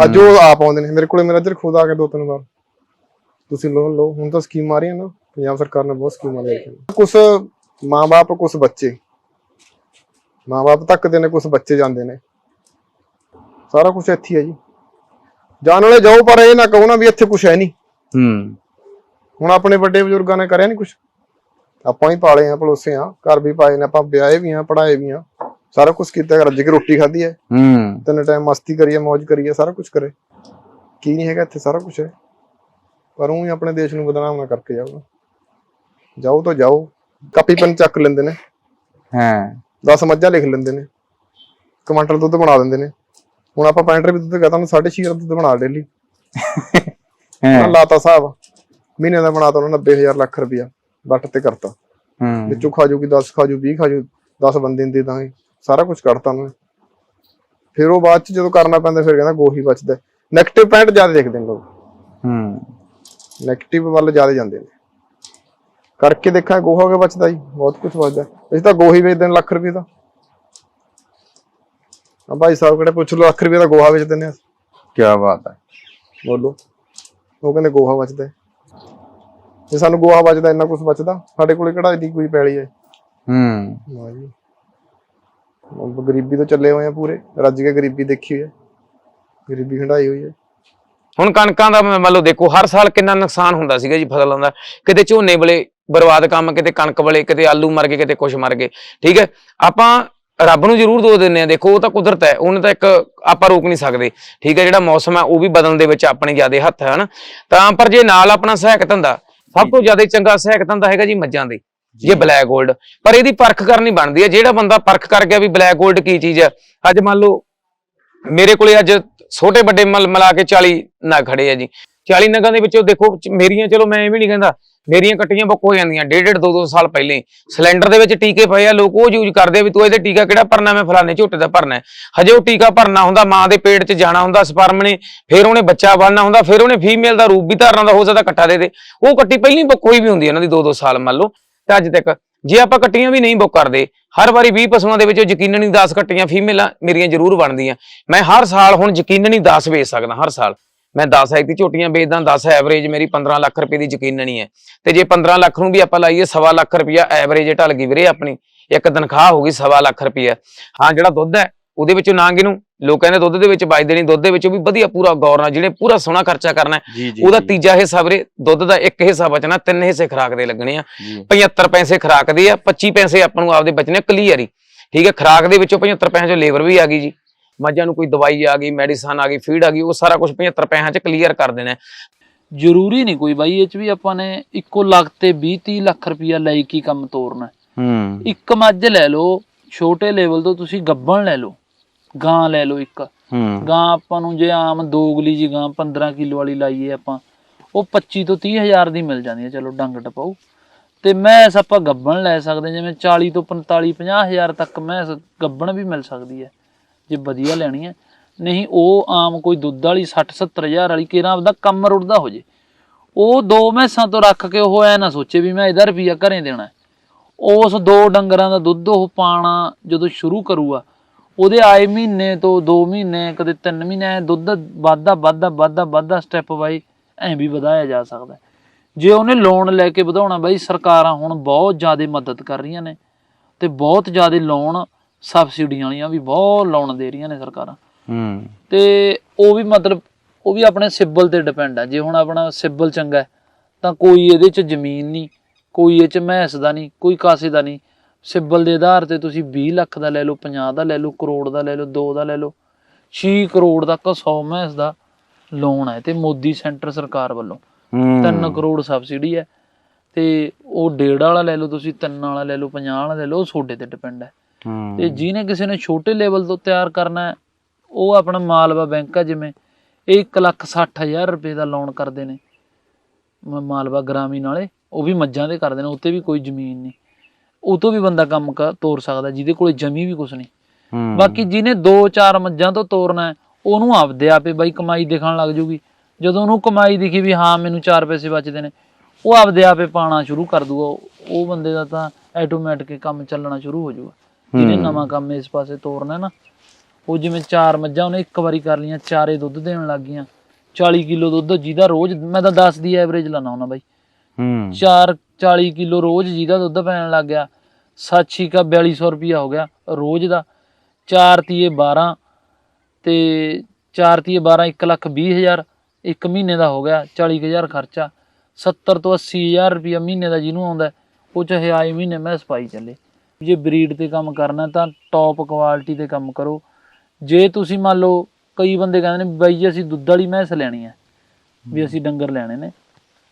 ਅੱਜ ਉਹ ਆਪ ਆਉਂਦੇ ਨੇ। ਮੇਰੇ ਕੋਲੇ ਮੇਰਾ ਇੱਧਰ ਖੁਦ ਆ ਕੇ ਦੋ ਤਿੰਨ ਵਾਰ। ਤੁਸੀਂ ਲੋਨ ਲਓ। ਹੁਣ ਤਾਂ ਸਕੀਮ ਆ ਰਹੀਆਂ ਨਾ। ਪੰਜਾਬ ਸਰਕਾਰ ਨੇ ਬਹੁਤ ਸਕੀਮਾਂ ਲੈ ਕੇ ਕੁਝ ਮਾਂ-ਬਾਪ ਕੁਝ ਬੱਚੇ। ਮਾਂ-ਬਾਪ ਤੱਕਦੇ ਨੇ ਕੁਝ ਬੱਚੇ ਜਾਂਦੇ ਨੇ। ਸਾਰਾ ਕੁਝ ਇੱਥੇ ਹੀ ਹੈ ਜੀ। ਜਾਣ ਵਾਲੇ ਜਾਓ ਪਰ ਇਹ ਨਾ ਕਹੋ ਨਾ ਵੀ ਇੱਥੇ ਕੁਝ ਹੈ ਨਹੀਂ। ਹੂੰ ਹੁਣ ਆਪਣੇ ਵੱਡੇ ਬਜ਼ੁਰਗਾਂ ਨੇ ਕਰਿਆ ਨਹੀਂ ਕੁਝ ਆਪਾਂ ਹੀ ਪਾਲੇ ਆ ਪਲੋਸੇ ਆ ਘਰ ਵੀ ਪਾਏ ਨੇ ਆਪਾਂ ਵਿਆਹੇ ਵੀ ਆ ਪੜਾਏ ਵੀ ਆ ਸਾਰਾ ਕੁਝ ਕੀਤਾ ਰੱਜ ਕੇ ਰੋਟੀ ਖਾਧੀ ਹੈ ਹੂੰ। ਤਿੰਨ ਟਾਈਮ ਮਸਤੀ ਕਰੀਏ ਮौज ਕਰੀਏ ਸਾਰਾ ਕੁਝ ਕਰੇ। ਕੀ ਨਹੀਂ ਹੈਗਾ ਇੱਥੇ ਸਾਰਾ ਕੁਝ ਹੈ। ਪਰ ਉਹ ਹੀ ਆਪਣੇ ਦੇਸ਼ ਨੂੰ ਬਦਨਾਮ ਨਾ ਕਰਕੇ ਜਾਓ। ਜਾਓ ਤਾਂ ਜਾਓ। ਕਾਪੀ ਪੈਨ ਚੱਕ ਲੈਂਦੇ ਨੇ। ਹਾਂ। 10 ਮੱਝਾਂ ਲਿਖ ਲੈਂਦੇ ਨੇ। ਕਮਾਂਟਰ ਦੁੱਧ ਬਣਾ ਦਿੰਦੇ ਨੇ। ਹੁਣ ਆਪਾਂ 65 ਰੁਪਏ ਦੁੱਧ ਕਹਤਾ ਉਹਨੂੰ 6.5 ਰੁਪਏ ਦੁੱਧ ਬਣਾ ਡੇਲੀ ਹਾਂ। ਲਾਤਾ ਹਿਸਾਬ। ਮਹੀਨੇ ਦਾ ਬਣਾਤਾ ਉਹਨਾਂ 90000 ਲੱਖ ਰੁਪਇਆ। ਬੱਟ ਤੇ ਕਰਤਾ। ਹੂੰ। ਵਿੱਚੋਂ ਖਾ ਜੂਗੀ 10 ਖਾ ਜੂ 20 ਖਾ ਜੂ 10 ਬੰਦੇ ਨੂੰ ਦੇ ਦਾਂਗੇ। ਸਾਰਾ ਕੁਝ ਕੱਢਤਾ ਉਹਨੇ। ਫਿਰ ਉਹ ਬਾਅਦ ਚ ਜਦੋਂ ਕਰਨਾ ਪੈਂਦਾ ਫਿਰ ਕਹਿੰਦਾ ਗੋਹੀ ਬਚਦਾ। 네ਗੇਟਿਵ ਪੁਆਇੰਟ ਜ਼ਿਆਦਾ ਦੇਖਦੇ ਨੇ ਲੋਕ। ਹੂੰ। 네ਗੇਟਿਵ ਵੱਲ ਜ਼ਿਆਦਾ ਜਾਂਦੇ ਨੇ। ਕਰਕੇ ਦੇਖਾਂ ਗੋਹਾ ਕੇ ਬਚਦਾ ਜੀ? ਬਹੁਤ ਕੁਝ ਬਚਦਾ। ਅਸੀਂ ਤਾਂ ਗੋਹੀ ਵੇਚਦੇ ਨੇ ਲੱਖ ਰੁਪਏ ਦਾ। ਆ ਭਾਈ ਸਾਹਿਬ ਕਿਹੜੇ ਪੁੱਛ ਲਓ ਲੱਖ ਰੁਪਏ ਦਾ ਗੋਹਾ ਵੇਚ ਦਿੰਦੇ ਆ। ਕੀ ਬਾਤ ਹੈ। ਬੋਲੋ। ਉਹ ਕਹਿੰਦੇ ਗੋਹਾ ਬਚਦਾ। ਜੇ ਸਾਨੂੰ ਗੋਹਾ ਬਚਦਾ ਇੰਨਾ ਕੁਝ ਬਚਦਾ। ਸਾਡੇ ਕੋਲੇ ਕਿਹੜਾ ਇੰਨੀ ਕੋਈ ਪੈਲੀ ਹੈ। ਹੂੰ। ਨਾ ਜੀ। ਗਰੀਬੀ ਤੋਂ ਚੱਲੇ ਹੋਏ ਆ ਪੂਰੇ। ਰੱਜ ਕੇ ਗਰੀਬੀ ਦੇਖੀ ਹੋਈ ਹੈ ਗਰੀਬੀ ਹੰਡਾਈ ਹੋਈ ਹੈ ਹੁਣ ਕਣਕਾਂ ਦਾ ਮੰਨ ਲਓ ਦੇਖੋ ਹਰ ਸਾਲ ਕਿੰਨਾ ਨੁਕਸਾਨ ਹੁੰਦਾ ਸੀਗਾ ਜੀ ਫਸਲਾਂ ਦਾ। ਕਿਤੇ ਝੋਨੇ ਵੇਲੇ ਬਰਬਾਦ ਕੰਮ ਕਿਤੇ ਕਣਕ ਵੇਲੇ ਕਿਤੇ ਆਲੂ ਮਰ ਗਏ ਕਿਤੇ ਕੁਛ ਮਰ ਗਏ। ਠੀਕ ਹੈ? ਆਪਾਂ ਰੱਬ ਨੂੰ ਜ਼ਰੂਰ ਦੋ ਦਿੰਦੇ ਆ ਦੇਖੋ ਉਹ ਤਾਂ ਕੁਦਰਤ ਹੈ। ਉਹਨੇ ਤਾਂ ਇੱਕ ਆਪਾਂ ਰੋਕ ਨਹੀਂ ਸਕਦੇ। ਠੀਕ ਹੈ? ਜਿਹੜਾ ਮੌਸਮ ਹੈ ਉਹ ਵੀ ਬਦਲਣ ਦੇ ਵਿੱਚ ਆਪਣੇ ਜ਼ਿਆਦੇ ਹੱਥ ਹੈ ਹਨਾ? ਤਾਂ ਪਰ ਜੇ ਨਾਲ ਆਪਣਾ ਸਹਾਇਕ ਧੰਦਾ ਸਭ ਤੋਂ ਜ਼ਿਆਦਾ ਚੰਗਾ ਸਹਾਇਕ ਧੰਦਾ ਹੈਗਾ ਜੀ ਮੱਝਾਂ ਦੇ। ਜੇ। ਬਲੈਕ 골ਡ ਪਰ ਇਹਦੀ ਪਰਖ ਕਰਨੀ ਬਣਦੀ ਹੈ। ਜਿਹੜਾ ਬੰਦਾ ਪਰਖ ਕਰ ਗਿਆ ਵੀ ਬਲੈਕ 골ਡ ਕੀ ਚੀਜ਼ ਹੈ, ਅੱਜ ਮੰਨ ਲਓ ਮੇਰੇ ਕੋਲੇ ਅੱਜ ਛੋਟੇ ਵੱਡੇ ਮਲ ਮਿਲਾ ਕੇ 40 ਨਗ ਖੜੇ ਆ ਜੀ। 40 ਨਗਾਂ ਦੇ ਵਿੱਚੋਂ ਦੇਖੋ ਮੇਰੀਆਂ ਚਲੋ ਮੈਂ ਇਹ ਵੀ ਨਹੀਂ ਕਹਿੰਦਾ, ਮੇਰੀਆਂ ਕੱਟੀਆਂ ਬੁੱਕ ਹੋ ਜਾਂਦੀਆਂ ਡੇਢ ਡੇਢ ਦੋ ਦੋ ਸਾਲ ਪਹਿਲੇ। ਸਿਲੰਡਰ ਦੇ ਵਿੱਚ ਟੀਕੇ ਪਏ ਆ, ਲੋਕ ਉਹ ਯੂਜ਼ ਕਰਦੇ ਵੀ ਤੂੰ ਇਹਦੇ ਟੀਕਾ ਕਿਹੜਾ ਭਰਨਾ, ਮੈਂ ਫਲਾਣੇ ਝੋਟੇ ਦਾ ਭਰਨਾ ਹਜੇ ਉਹ ਟੀਕਾ ਭਰਨਾ ਹੁੰਦਾ, ਮਾਂ ਦੇ ਪੇਟ 'ਚ ਜਾਣਾ ਹੁੰਦਾ ਸਪਰਮ ਨੇ ਫਿਰ ਉਹਨੇ ਬੱਚਾ ਬਣਨਾ ਹੁੰਦਾ, ਫਿਰ ਉਹਨੇ ਫੀਮੇਲ ਦਾ ਰੂਪ ਵੀ ਧਾਰਨਾ ਦਾ ਹੋ ਸਕਦਾ, ਕੱਟਾ ਦੇ ਦੇ। ਉਹ ਕੱਟੀ ਪਹਿਲੀ ਬੁੱਕ ਹੋਈ ਵੀ ਹੁੰਦੀ ਹੈ ਉਹਨਾਂ ਦੀ ਦੋ ਦੋ ਸਾਲ, ਮੰਨ ਲਓ। ਤੇ ਅੱਜ ਤੱਕ। ਜੇ ਆਪਾਂ ਕੱਟੀਆਂ ਵੀ ਨਹੀਂ ਬੁੱਕ ਕਰਦੇ, ਹਰ ਵਾਰੀ 20 ਪਸ਼ੂਆਂ ਦੇ ਵਿੱਚੋਂ ਯਕੀਨਨ ਹੀ 10 ਕੱਟੀਆਂ ਫੀਮੇਲਾਂ ਮੇਰੀਆਂ ਜ਼ਰੂਰ ਬਣਦੀਆਂ। ਮੈਂ ਹਰ ਸਾਲ ਹੁਣ ਯਕੀਨਨ ਹੀ 10 ਵੇਚ ਸਕਦਾ, ਹਰ ਸਾਲ। ਮੈਂ 10 ਐਤੀ ਝੋਟੀਆਂ ਵੇਚਦਾ 10 ਐਵਰੇਜ ਮੇਰੀ 15 ਲੱਖ ਰੁਪਏ ਦੀ ਯਕੀਨਨ ਹੀ ਹੈ। ਤੇ ਜੇ 15 ਲੱਖ ਨੂੰ ਵੀ ਆਪਾਂ ਲਾਈਏ, ਸਵਾ ਲੱਖ ਰੁਪਇਆ ਐਵਰੇਜ ਢਲ ਗਈ ਵੀਰੇ ਆਪਣੀ। ਇੱਕ ਤਨਖਾਹ ਹੋ ਗਈ ਸਵਾ ਲੱਖ ਰੁਪਇਆ। ਹਾਂ, ਜਿਹੜਾ ਦੁੱਧ ਹੈ, ਉਹਦੇ ਵਿੱਚੋਂ ਨਾ ਗਿਨੂੰ ਲੋਕਾਂ ਨੇ ਦੁੱਧ ਦੇ ਵਿੱਚ ਬਚਦੇ ਨਹੀਂ ਦੁੱਧ ਦੇ ਵਿੱਚੋਂ ਵੀ ਵਧੀਆ ਪੂਰਾ ਗੌਰ ਨਾਲ ਜਿਹਨੇ ਪੂਰਾ ਸੋਹਣਾ ਖਰਚਾ ਕਰਨਾ ਉਹਦਾ ਤੀਜਾ ਹਿੱਸਾ ਵੀਰੇ ਦੁੱਧ ਦਾ ਇੱਕ ਹਿੱਸਾ ਬਚਣਾ ਤਿੰਨ ਹਿੱਸੇ ਖਰਾਕ ਦੇ ਲੱਗਣੇ ਆ। ਜੀ। 75 ਪੈਸੇ ਖਰਾਕ ਦੇ ਆ 25 ਪੈਸੇ ਆਪਾਂ ਨੂੰ ਆਪਦੇ ਬਚਨੇ ਕਲੀਅਰ ਹੀ। ਠੀਕ ਹੈ ਖਰਾਕ ਦੇ ਵਿੱਚੋਂ 75 ਪੈਸਿਆਂ ਚੋਂ ਲੇਬਰ ਵੀ ਆ ਗਈ ਜੀ। ਮੱਝਾਂ ਨੂੰ ਕੋਈ ਦਵਾਈ ਆ ਗਈ ਮੈਡੀਸਨ ਆ ਗਈ ਫੀਡ ਆ ਗਈ ਉਹ ਸਾਰਾ ਕੁਝ 75 ਪੈਸਿਆਂ ਚ ਕਲੀਅਰ ਕਰ ਦੇਣਾ। ਜ਼ਰੂਰੀ ਨਹੀਂ ਕੋਈ ਬਾਈ ਇਹ ਚ ਵੀ ਆਪਾਂ ਨੇ ਇੱਕੋ ਲੱਖ ਤੇ 20 30 ਲੱਖ ਰੁਪਇਆ ਲੈ ਕੇ ਕੰਮ ਤੋਰਨਾ। ਹੂੰ। ਇੱਕ ਮੱਝ ਲੈ ਲਓ ਛੋਟੇ ਲੈਵਲ ਤੋਂ ਤੁਸੀਂ ਗੱਬਣ ਲੈ ਲਓ। ਗਾਂ ਲੈ ਲਓ ਇੱਕ। ਹੂੰ। ਗਾਂ ਆਪਾਂ ਨੂੰ ਜੇ ਆਮ ਦੋਗਲੀ ਜੀ ਗਾਂ 15 ਕਿਲੋ ਵਾਲੀ ਲਾਈਏ ਆਪਾਂ ਉਹ 25 ਤੋਂ 30 ਹਜ਼ਾਰ ਦੀ ਮਿਲ ਜਾਂਦੀ ਹੈ। ਚਲੋ ਡੰਗ ਟਪਾਉ ਤੇ ਮੈਸ ਆਪਾਂ ਗੱਬਣ ਲੈ ਸਕਦੇ ਜਿਵੇਂ 40 ਤੋਂ 45 50 ਹਜ਼ਾਰ ਤੱਕ ਮੈਸ ਗੱਬਣ ਵੀ ਮਿਲ ਸਕਦੀ ਹੈ ਜੇ ਵਧੀਆ ਲੈਣੀ ਹੈ। ਨਹੀਂ ਉਹ ਆਮ ਕੋਈ ਦੁੱਧ ਵਾਲੀ 60 70 ਹਜ਼ਾਰ ਵਾਲੀ ਕਿਰਾਂ ਆਪਦਾ ਕੰਮ ਰੁੜਦਾ ਹੋ ਜੇ। ਉਹ ਦੋ ਮੈਸਾਂ ਤੋਂ ਰੱਖ ਕੇ ਉਹ ਐ ਨਾ ਸੋਚੇ ਵੀ ਮੈਂ ਇਹਦਾ ਰੁਪਈਆ ਘਰੇ ਦੇਣਾ। ਉਸ ਦੋ ਡੰਗਰਾਂ ਦਾ ਦੁੱਧ ਉਹ ਪਾਣਾ ਜਦੋਂ ਸ਼ੁਰੂ ਕਰੂਗਾ ਉਹਦੇ ਆਏ ਮਹੀਨੇ ਤੋਂ 2 ਮਹੀਨੇ ਕਦੇ 3 ਮਹੀਨੇ ਦੁੱਧ ਵੱਧਦਾ ਵੱਧਦਾ ਵੱਧਦਾ ਵੱਧਦਾ ਸਟੈਪ ਬਾਈ ਐਂ ਵੀ ਵਧਾਇਆ ਜਾ ਸਕਦਾ। ਜੇ ਉਹਨੇ ਲੋਨ ਲੈ ਕੇ ਵਧਾਉਣਾ ਬਾਈ ਸਰਕਾਰਾਂ ਹੁਣ ਬਹੁਤ ਜ਼ਿਆਦਾ ਮਦਦ ਕਰ ਰਹੀਆਂ ਨੇ ਤੇ ਬਹੁਤ ਜ਼ਿਆਦਾ ਲੋਨ ਸਬਸਿਡੀਆਂ ਵਾਲੀਆਂ ਵੀ ਬਹੁਤ ਲੋਨ ਦੇ ਰਹੀਆਂ ਨੇ ਸਰਕਾਰਾਂ। ਹੂੰ। ਤੇ ਉਹ ਵੀ ਮਤਲਬ ਉਹ ਵੀ ਆਪਣੇ ਸਿਬਲ ਤੇ ਡਿਪੈਂਡ ਹੈ ਜੇ ਹੁਣ ਆਪਣਾ ਸਿਬਲ ਚੰਗਾ ਤਾਂ ਕੋਈ ਇਹਦੇ ਚ ਜ਼ਮੀਨ ਨਹੀਂ ਕੋਈ ਇਹ ਚ ਮਹਿਸ ਦਾ ਨਹੀਂ ਕੋਈ ਕਾਸੇ ਦਾ ਨਹੀਂ। ਸਿਬਲ ਦੇ ਆਧਾਰ ਤੇ ਤੁਸੀਂ 20 ਲੱਖ ਦਾ ਲੈ ਲਓ 50 ਦਾ ਲੈ ਲਓ ਕਰੋੜ ਦਾ ਲੈ ਲਓ 2 ਦਾ ਲੈ ਲਓ 6 ਕਰੋੜ ਤੱਕ 100 ਮਹਿਸ ਦਾ ਲੋਨ ਹੈ ਤੇ ਮੋਦੀ ਸੈਂਟਰ ਸਰਕਾਰ ਵੱਲੋਂ। ਹੂੰ। 3 ਕਰੋੜ ਸਬਸਿਡੀ ਹੈ ਤੇ ਉਹ ਡੇਢ ਵਾਲਾ ਲੈ ਲਓ ਤੁਸੀਂ ਤਿੰਨ ਵਾਲਾ ਲੈ ਲਓ 50 ਵਾਲਾ ਲੈ ਲਓ ਉਹ ਤੁਹਾਡੇ ਤੇ ਡਿਪੈਂਡ ਹੈ। ਤੇ ਜਿਹਨੇ ਕਿਸੇ ਨੇ ਛੋਟੇ ਲੈਵਲ ਤੋਂ ਤਿਆਰ ਕਰਨਾ ਹੈ ਉਹ ਆਪਣਾ ਮਾਲਵਾ ਬੈਂਕ ਆ ਜਿਵੇਂ ਇਹ 1 ਲੱਖ 60 ਹਜ਼ਾਰ ਰੁਪਏ ਦਾ ਲੋਨ ਕਰਦੇ ਨੇ। ਮਾਲਵਾ ਗ੍ਰਾਮੀਣ ਵਾਲੇ ਉਹ ਵੀ ਮੱਝਾਂ ਦੇ ਕਰਦੇ ਨੇ ਉੱਤੇ ਵੀ ਕੋਈ ਜ਼ਮੀਨ ਨਹੀਂ। ਉਹ ਤੋਂ ਵੀ ਬੰਦਾ ਕੰਮ ਕਰ ਤੋਰ ਸਕਦਾ ਜਿਹਦੇ ਕੋਲੇ ਜ਼ਮੀ ਵੀ ਕੁਛ ਨਹੀਂ। ਬਾਕੀ ਜਿਹਨੇ 2-4 ਮੱਝਾਂ ਤੋਂ ਤੋਰਨਾ ਉਹਨੂੰ ਆਪਦੇ ਆਪੇ ਬਾਈ ਕਮਾਈ ਦਿਖਣ ਲੱਗ ਜੂਗੀ। ਜਦੋਂ ਉਹਨੂੰ ਕਮਾਈ ਦਿਖੀ ਵੀ ਹਾਂ ਮੈਨੂੰ 4 ਪੈਸੇ ਬਚਦੇ ਨੇ ਉਹ ਆਪਦੇ ਆਪੇ ਪਾਣਾ ਸ਼ੁਰੂ ਕਰ ਦੂਗਾ। ਉਹ- ਬੰਦੇ ਦਾ ਤਾਂ ਆਟੋਮੈਟਿਕ ਕੰਮ ਚੱਲਣਾ ਸ਼ੁਰੂ ਹੋ ਜਾਊਗਾ ਜਿਹਨੇ ਨਵਾਂ ਕੰਮ ਇਸ ਪਾਸੇ ਤੋਰਨਾ ਨਾ ਉਹ ਜਿਵੇਂ ਚਾਰ ਮੱਝਾਂ ਉਹਨੇ ਇੱਕ ਵਾਰੀ ਕਰ ਲੀਆਂ ਚਾਰੇ ਦੁੱਧ ਦੇਣ ਲੱਗ ਗਈਆਂ। 40 ਕਿਲੋ ਦੁੱਧ ਜਿਹਦਾ ਰੋਜ਼ ਮੈਂ ਤਾਂ 10 ਦੀ ਐਵਰੇਜ ਲਾਣਾ ਹੁੰਦਾ ਬਾਈ। ਹੂੰ। 4 40 ਕਿਲੋ ਰੋਜ਼ ਜਿਹਦਾ ਦੁੱਧ ਪੈਣ ਲੱਗ ਗਿਆ ਸਾਛੀ ਕਾ 4200 ਰੁਪਿਆ ਹੋ ਗਿਆ ਰੋਜ਼ ਦਾ। 4 ਤੀਏ 12 ਤੇ 4 ਤੀਏ 12 1 ਲੱਖ 20 ਹਜ਼ਾਰ, ਇੱਕ ਮਹੀਨੇ ਦਾ ਹੋ ਗਿਆ 40000 ਖਰਚਾ। 70 ਤੋਂ 80000 ਰੁਪਿਆ ਮਹੀਨੇ ਦਾ ਜਿਹਨੂੰ ਆਉਂਦਾ, ਉਹ ਚਾਹੇ ਆਏ ਮਹੀਨੇ ਮੈਂ ਸਪਾਈ ਚੱਲੇ। ਜੇ ਬਰੀਡ ਤੇ ਕੰਮ ਕਰਨਾ ਤਾਂ ਟੌਪ ਕੁਆਲਿਟੀ ਤੇ ਕੰਮ ਕਰੋ। ਜੇ ਤੁਸੀਂ ਮੰਨ ਲਓ ਕਈ ਬੰਦੇ ਕਹਿੰਦੇ ਨੇ ਬਾਈ ਜੀ ਅਸੀਂ ਦੁੱਧ ਵਾਲੀ ਮੈਂਸ ਲੈਣੀ ਹੈ, ਵੀ ਅਸੀਂ ਡੰਗਰ ਲੈਣੇ ਨੇ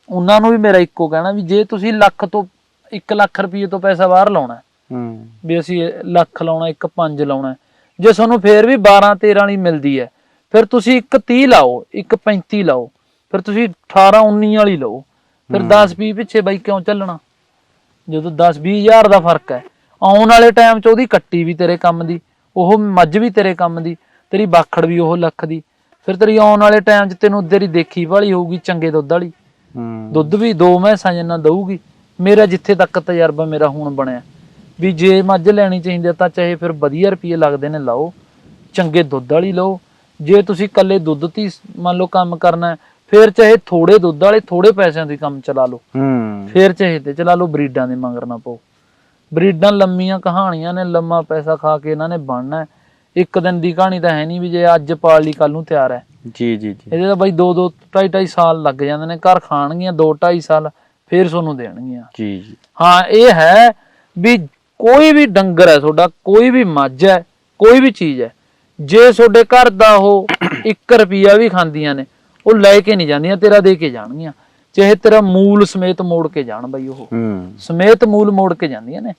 ਉਹਨਾਂ ਨੂੰ ਵੀ ਮੇਰਾ ਇੱਕੋ ਕਹਿਣਾ ਵੀ ਜੇ ਤੁਸੀਂ ਲੱਖ ਤੋਂ 1 ਲੱਖ ਰੁਪਏ ਤੋਂ ਪੈਸਾ ਬਾਹਰ ਲਾਉਣਾ ਹੈ, ਹੂੰ। ਵੀ ਅਸੀਂ ਲੱਖ ਲਾਉਣਾ ਇੱਕ 5 ਲਾਉਣਾ ਜੇ ਤੁਹਾਨੂੰ ਫੇਰ ਵੀ 12 13 ਵਾਲੀ ਮਿਲਦੀ ਹੈ ਫਿਰ ਤੁਸੀਂ ਇੱਕ 30 ਲਾਓ ਇੱਕ 35 ਲਾਓ ਫਿਰ ਤੁਸੀਂ 18 19 ਵਾਲੀ ਲਓ ਫਿਰ 10 20 ਪਿੱਛੇ ਬਾਈ ਕਿਉਂ ਚੱਲਣਾ? ਜਦੋਂ 10 20 ਹਜ਼ਾਰ ਦਾ ਫ਼ਰਕ ਹੈ ਆਉਣ ਵਾਲੇ ਟਾਈਮ 'ਚ ਉਹਦੀ ਕੱਟੀ ਵੀ ਤੇਰੇ ਕੰਮ ਦੀ ਉਹ ਮੱਝ ਵੀ ਤੇਰੇ ਕੰਮ ਦੀ ਤੇਰੀ ਬਾਖੜ ਵੀ ਉਹ ਲੱਖ ਦੀ ਫਿਰ ਤੇਰੀ ਆਉਣ ਵਾਲੇ ਟਾਈਮ 'ਚ ਤੈਨੂੰ ਤੇਰੀ ਦੇਖੀ ਵਾਲੀ ਹੋਊਗੀ ਚੰਗੇ ਦੁੱਧ ਵਾਲੀ। ਦੁੱਧ ਵੀ ਦੋ ਮੈਸਾਂ ਜਿੰਨਾ ਦਊਗੀ। ਮੇਰਾ ਜਿੱਥੇ ਤੱਕ ਤਜਰਬਾ ਮੇਰਾ ਹੁਣ ਬਣਿਆ। ਵੀ ਜੇ ਮੱਝ ਲੈਣੀ ਚਾਹੀਦੀ ਤਾਂ ਚਾਹੇ ਫਿਰ ਵਧੀਆ ਰੁਪਏ ਲੱਗਦੇ ਨੇ ਲਾਓ। ਚੰਗੇ ਦੁੱਧ ਵਾਲੀ ਲਓ। ਜੇ ਤੁਸੀਂ ਇਕੱਲੇ ਦੁੱਧ ਹੀ ਮੰਨ ਲਓ ਕੰਮ ਕਰਨਾ ਫਿਰ ਚਾਹੇ ਥੋੜੇ ਦੁੱਧ ਵਾਲੇ ਥੋੜੇ ਪੈਸਿਆਂ ਦੇ ਕੰਮ ਚਲਾ ਲਓ। ਹੂੰ। ਫਿਰ ਚਾਹੇ ਤੇ ਚਲਾ ਲਓ ਬਰੀਡਾਂ ਦੇ ਮੰਗਰ ਨਾ ਪਾਓ। ਬਰੀਡਾਂ ਲੰਮੀਆਂ ਕਹਾਣੀਆਂ ਨੇ ਲੰਮਾ ਪੈਸਾ ਖਾ ਕੇ ਇਹਨਾਂ ਨੇ ਬਣਨਾ ਹੈ। ਇੱਕ ਦਿਨ ਦੀ ਕਹਾਣੀ ਤਾਂ ਹੈ ਨਹੀਂ ਵੀ ਜੇ ਅੱਜ ਪਾਲ ਲਈ ਕੱਲ ਨੂੰ ਤਿਆਰ ਹੈ। ਜੀ ਜੀ ਜੀ। ਇਹਦੇ ਤਾਂ ਬਾਈ 2 2 2.5 2.5 ਸਾਲ ਲੱਗ ਜਾਂਦੇ ਨੇ। ਘਰ ਖਾਣਗੀਆਂ 2 2.5 ਸਾਲ ਫਿਰ ਤੁਹਾਨੂੰ ਦੇਣਗੀਆਂ। ਜੀ ਜੀ। ਹਾਂ ਇਹ ਹੈ ਵੀ ਕੋਈ ਵੀ ਡੰਗਰ ਹੈ ਤੁਹਾਡਾ ਕੋਈ ਵੀ ਮੱਝ ਹੈ ਕੋਈ ਵੀ ਚੀਜ਼ ਹੈ ਜੇ ਤੁਹਾਡੇ ਘਰ ਦਾ ਉਹ 1 ਰੁਪਿਆ ਵੀ ਖਾਂਦੀਆਂ ਨੇ ਉਹ ਲੈ ਕੇ ਨਹੀਂ ਜਾਂਦੀਆਂ ਤੇਰਾ ਦੇ ਕੇ ਜਾਣਗੀਆਂ। ਚਾਹੇ ਤੇਰਾ ਮੂਲ ਸਮੇਤ ਮੋੜ ਕੇ ਜਾਣ ਬਈ ਉਹ। ਹੂੰ। ਸਮੇਤ ਮੂਲ ਮੋੜ ਕੇ ਜਾਂਦੀਆਂ ਨੇ।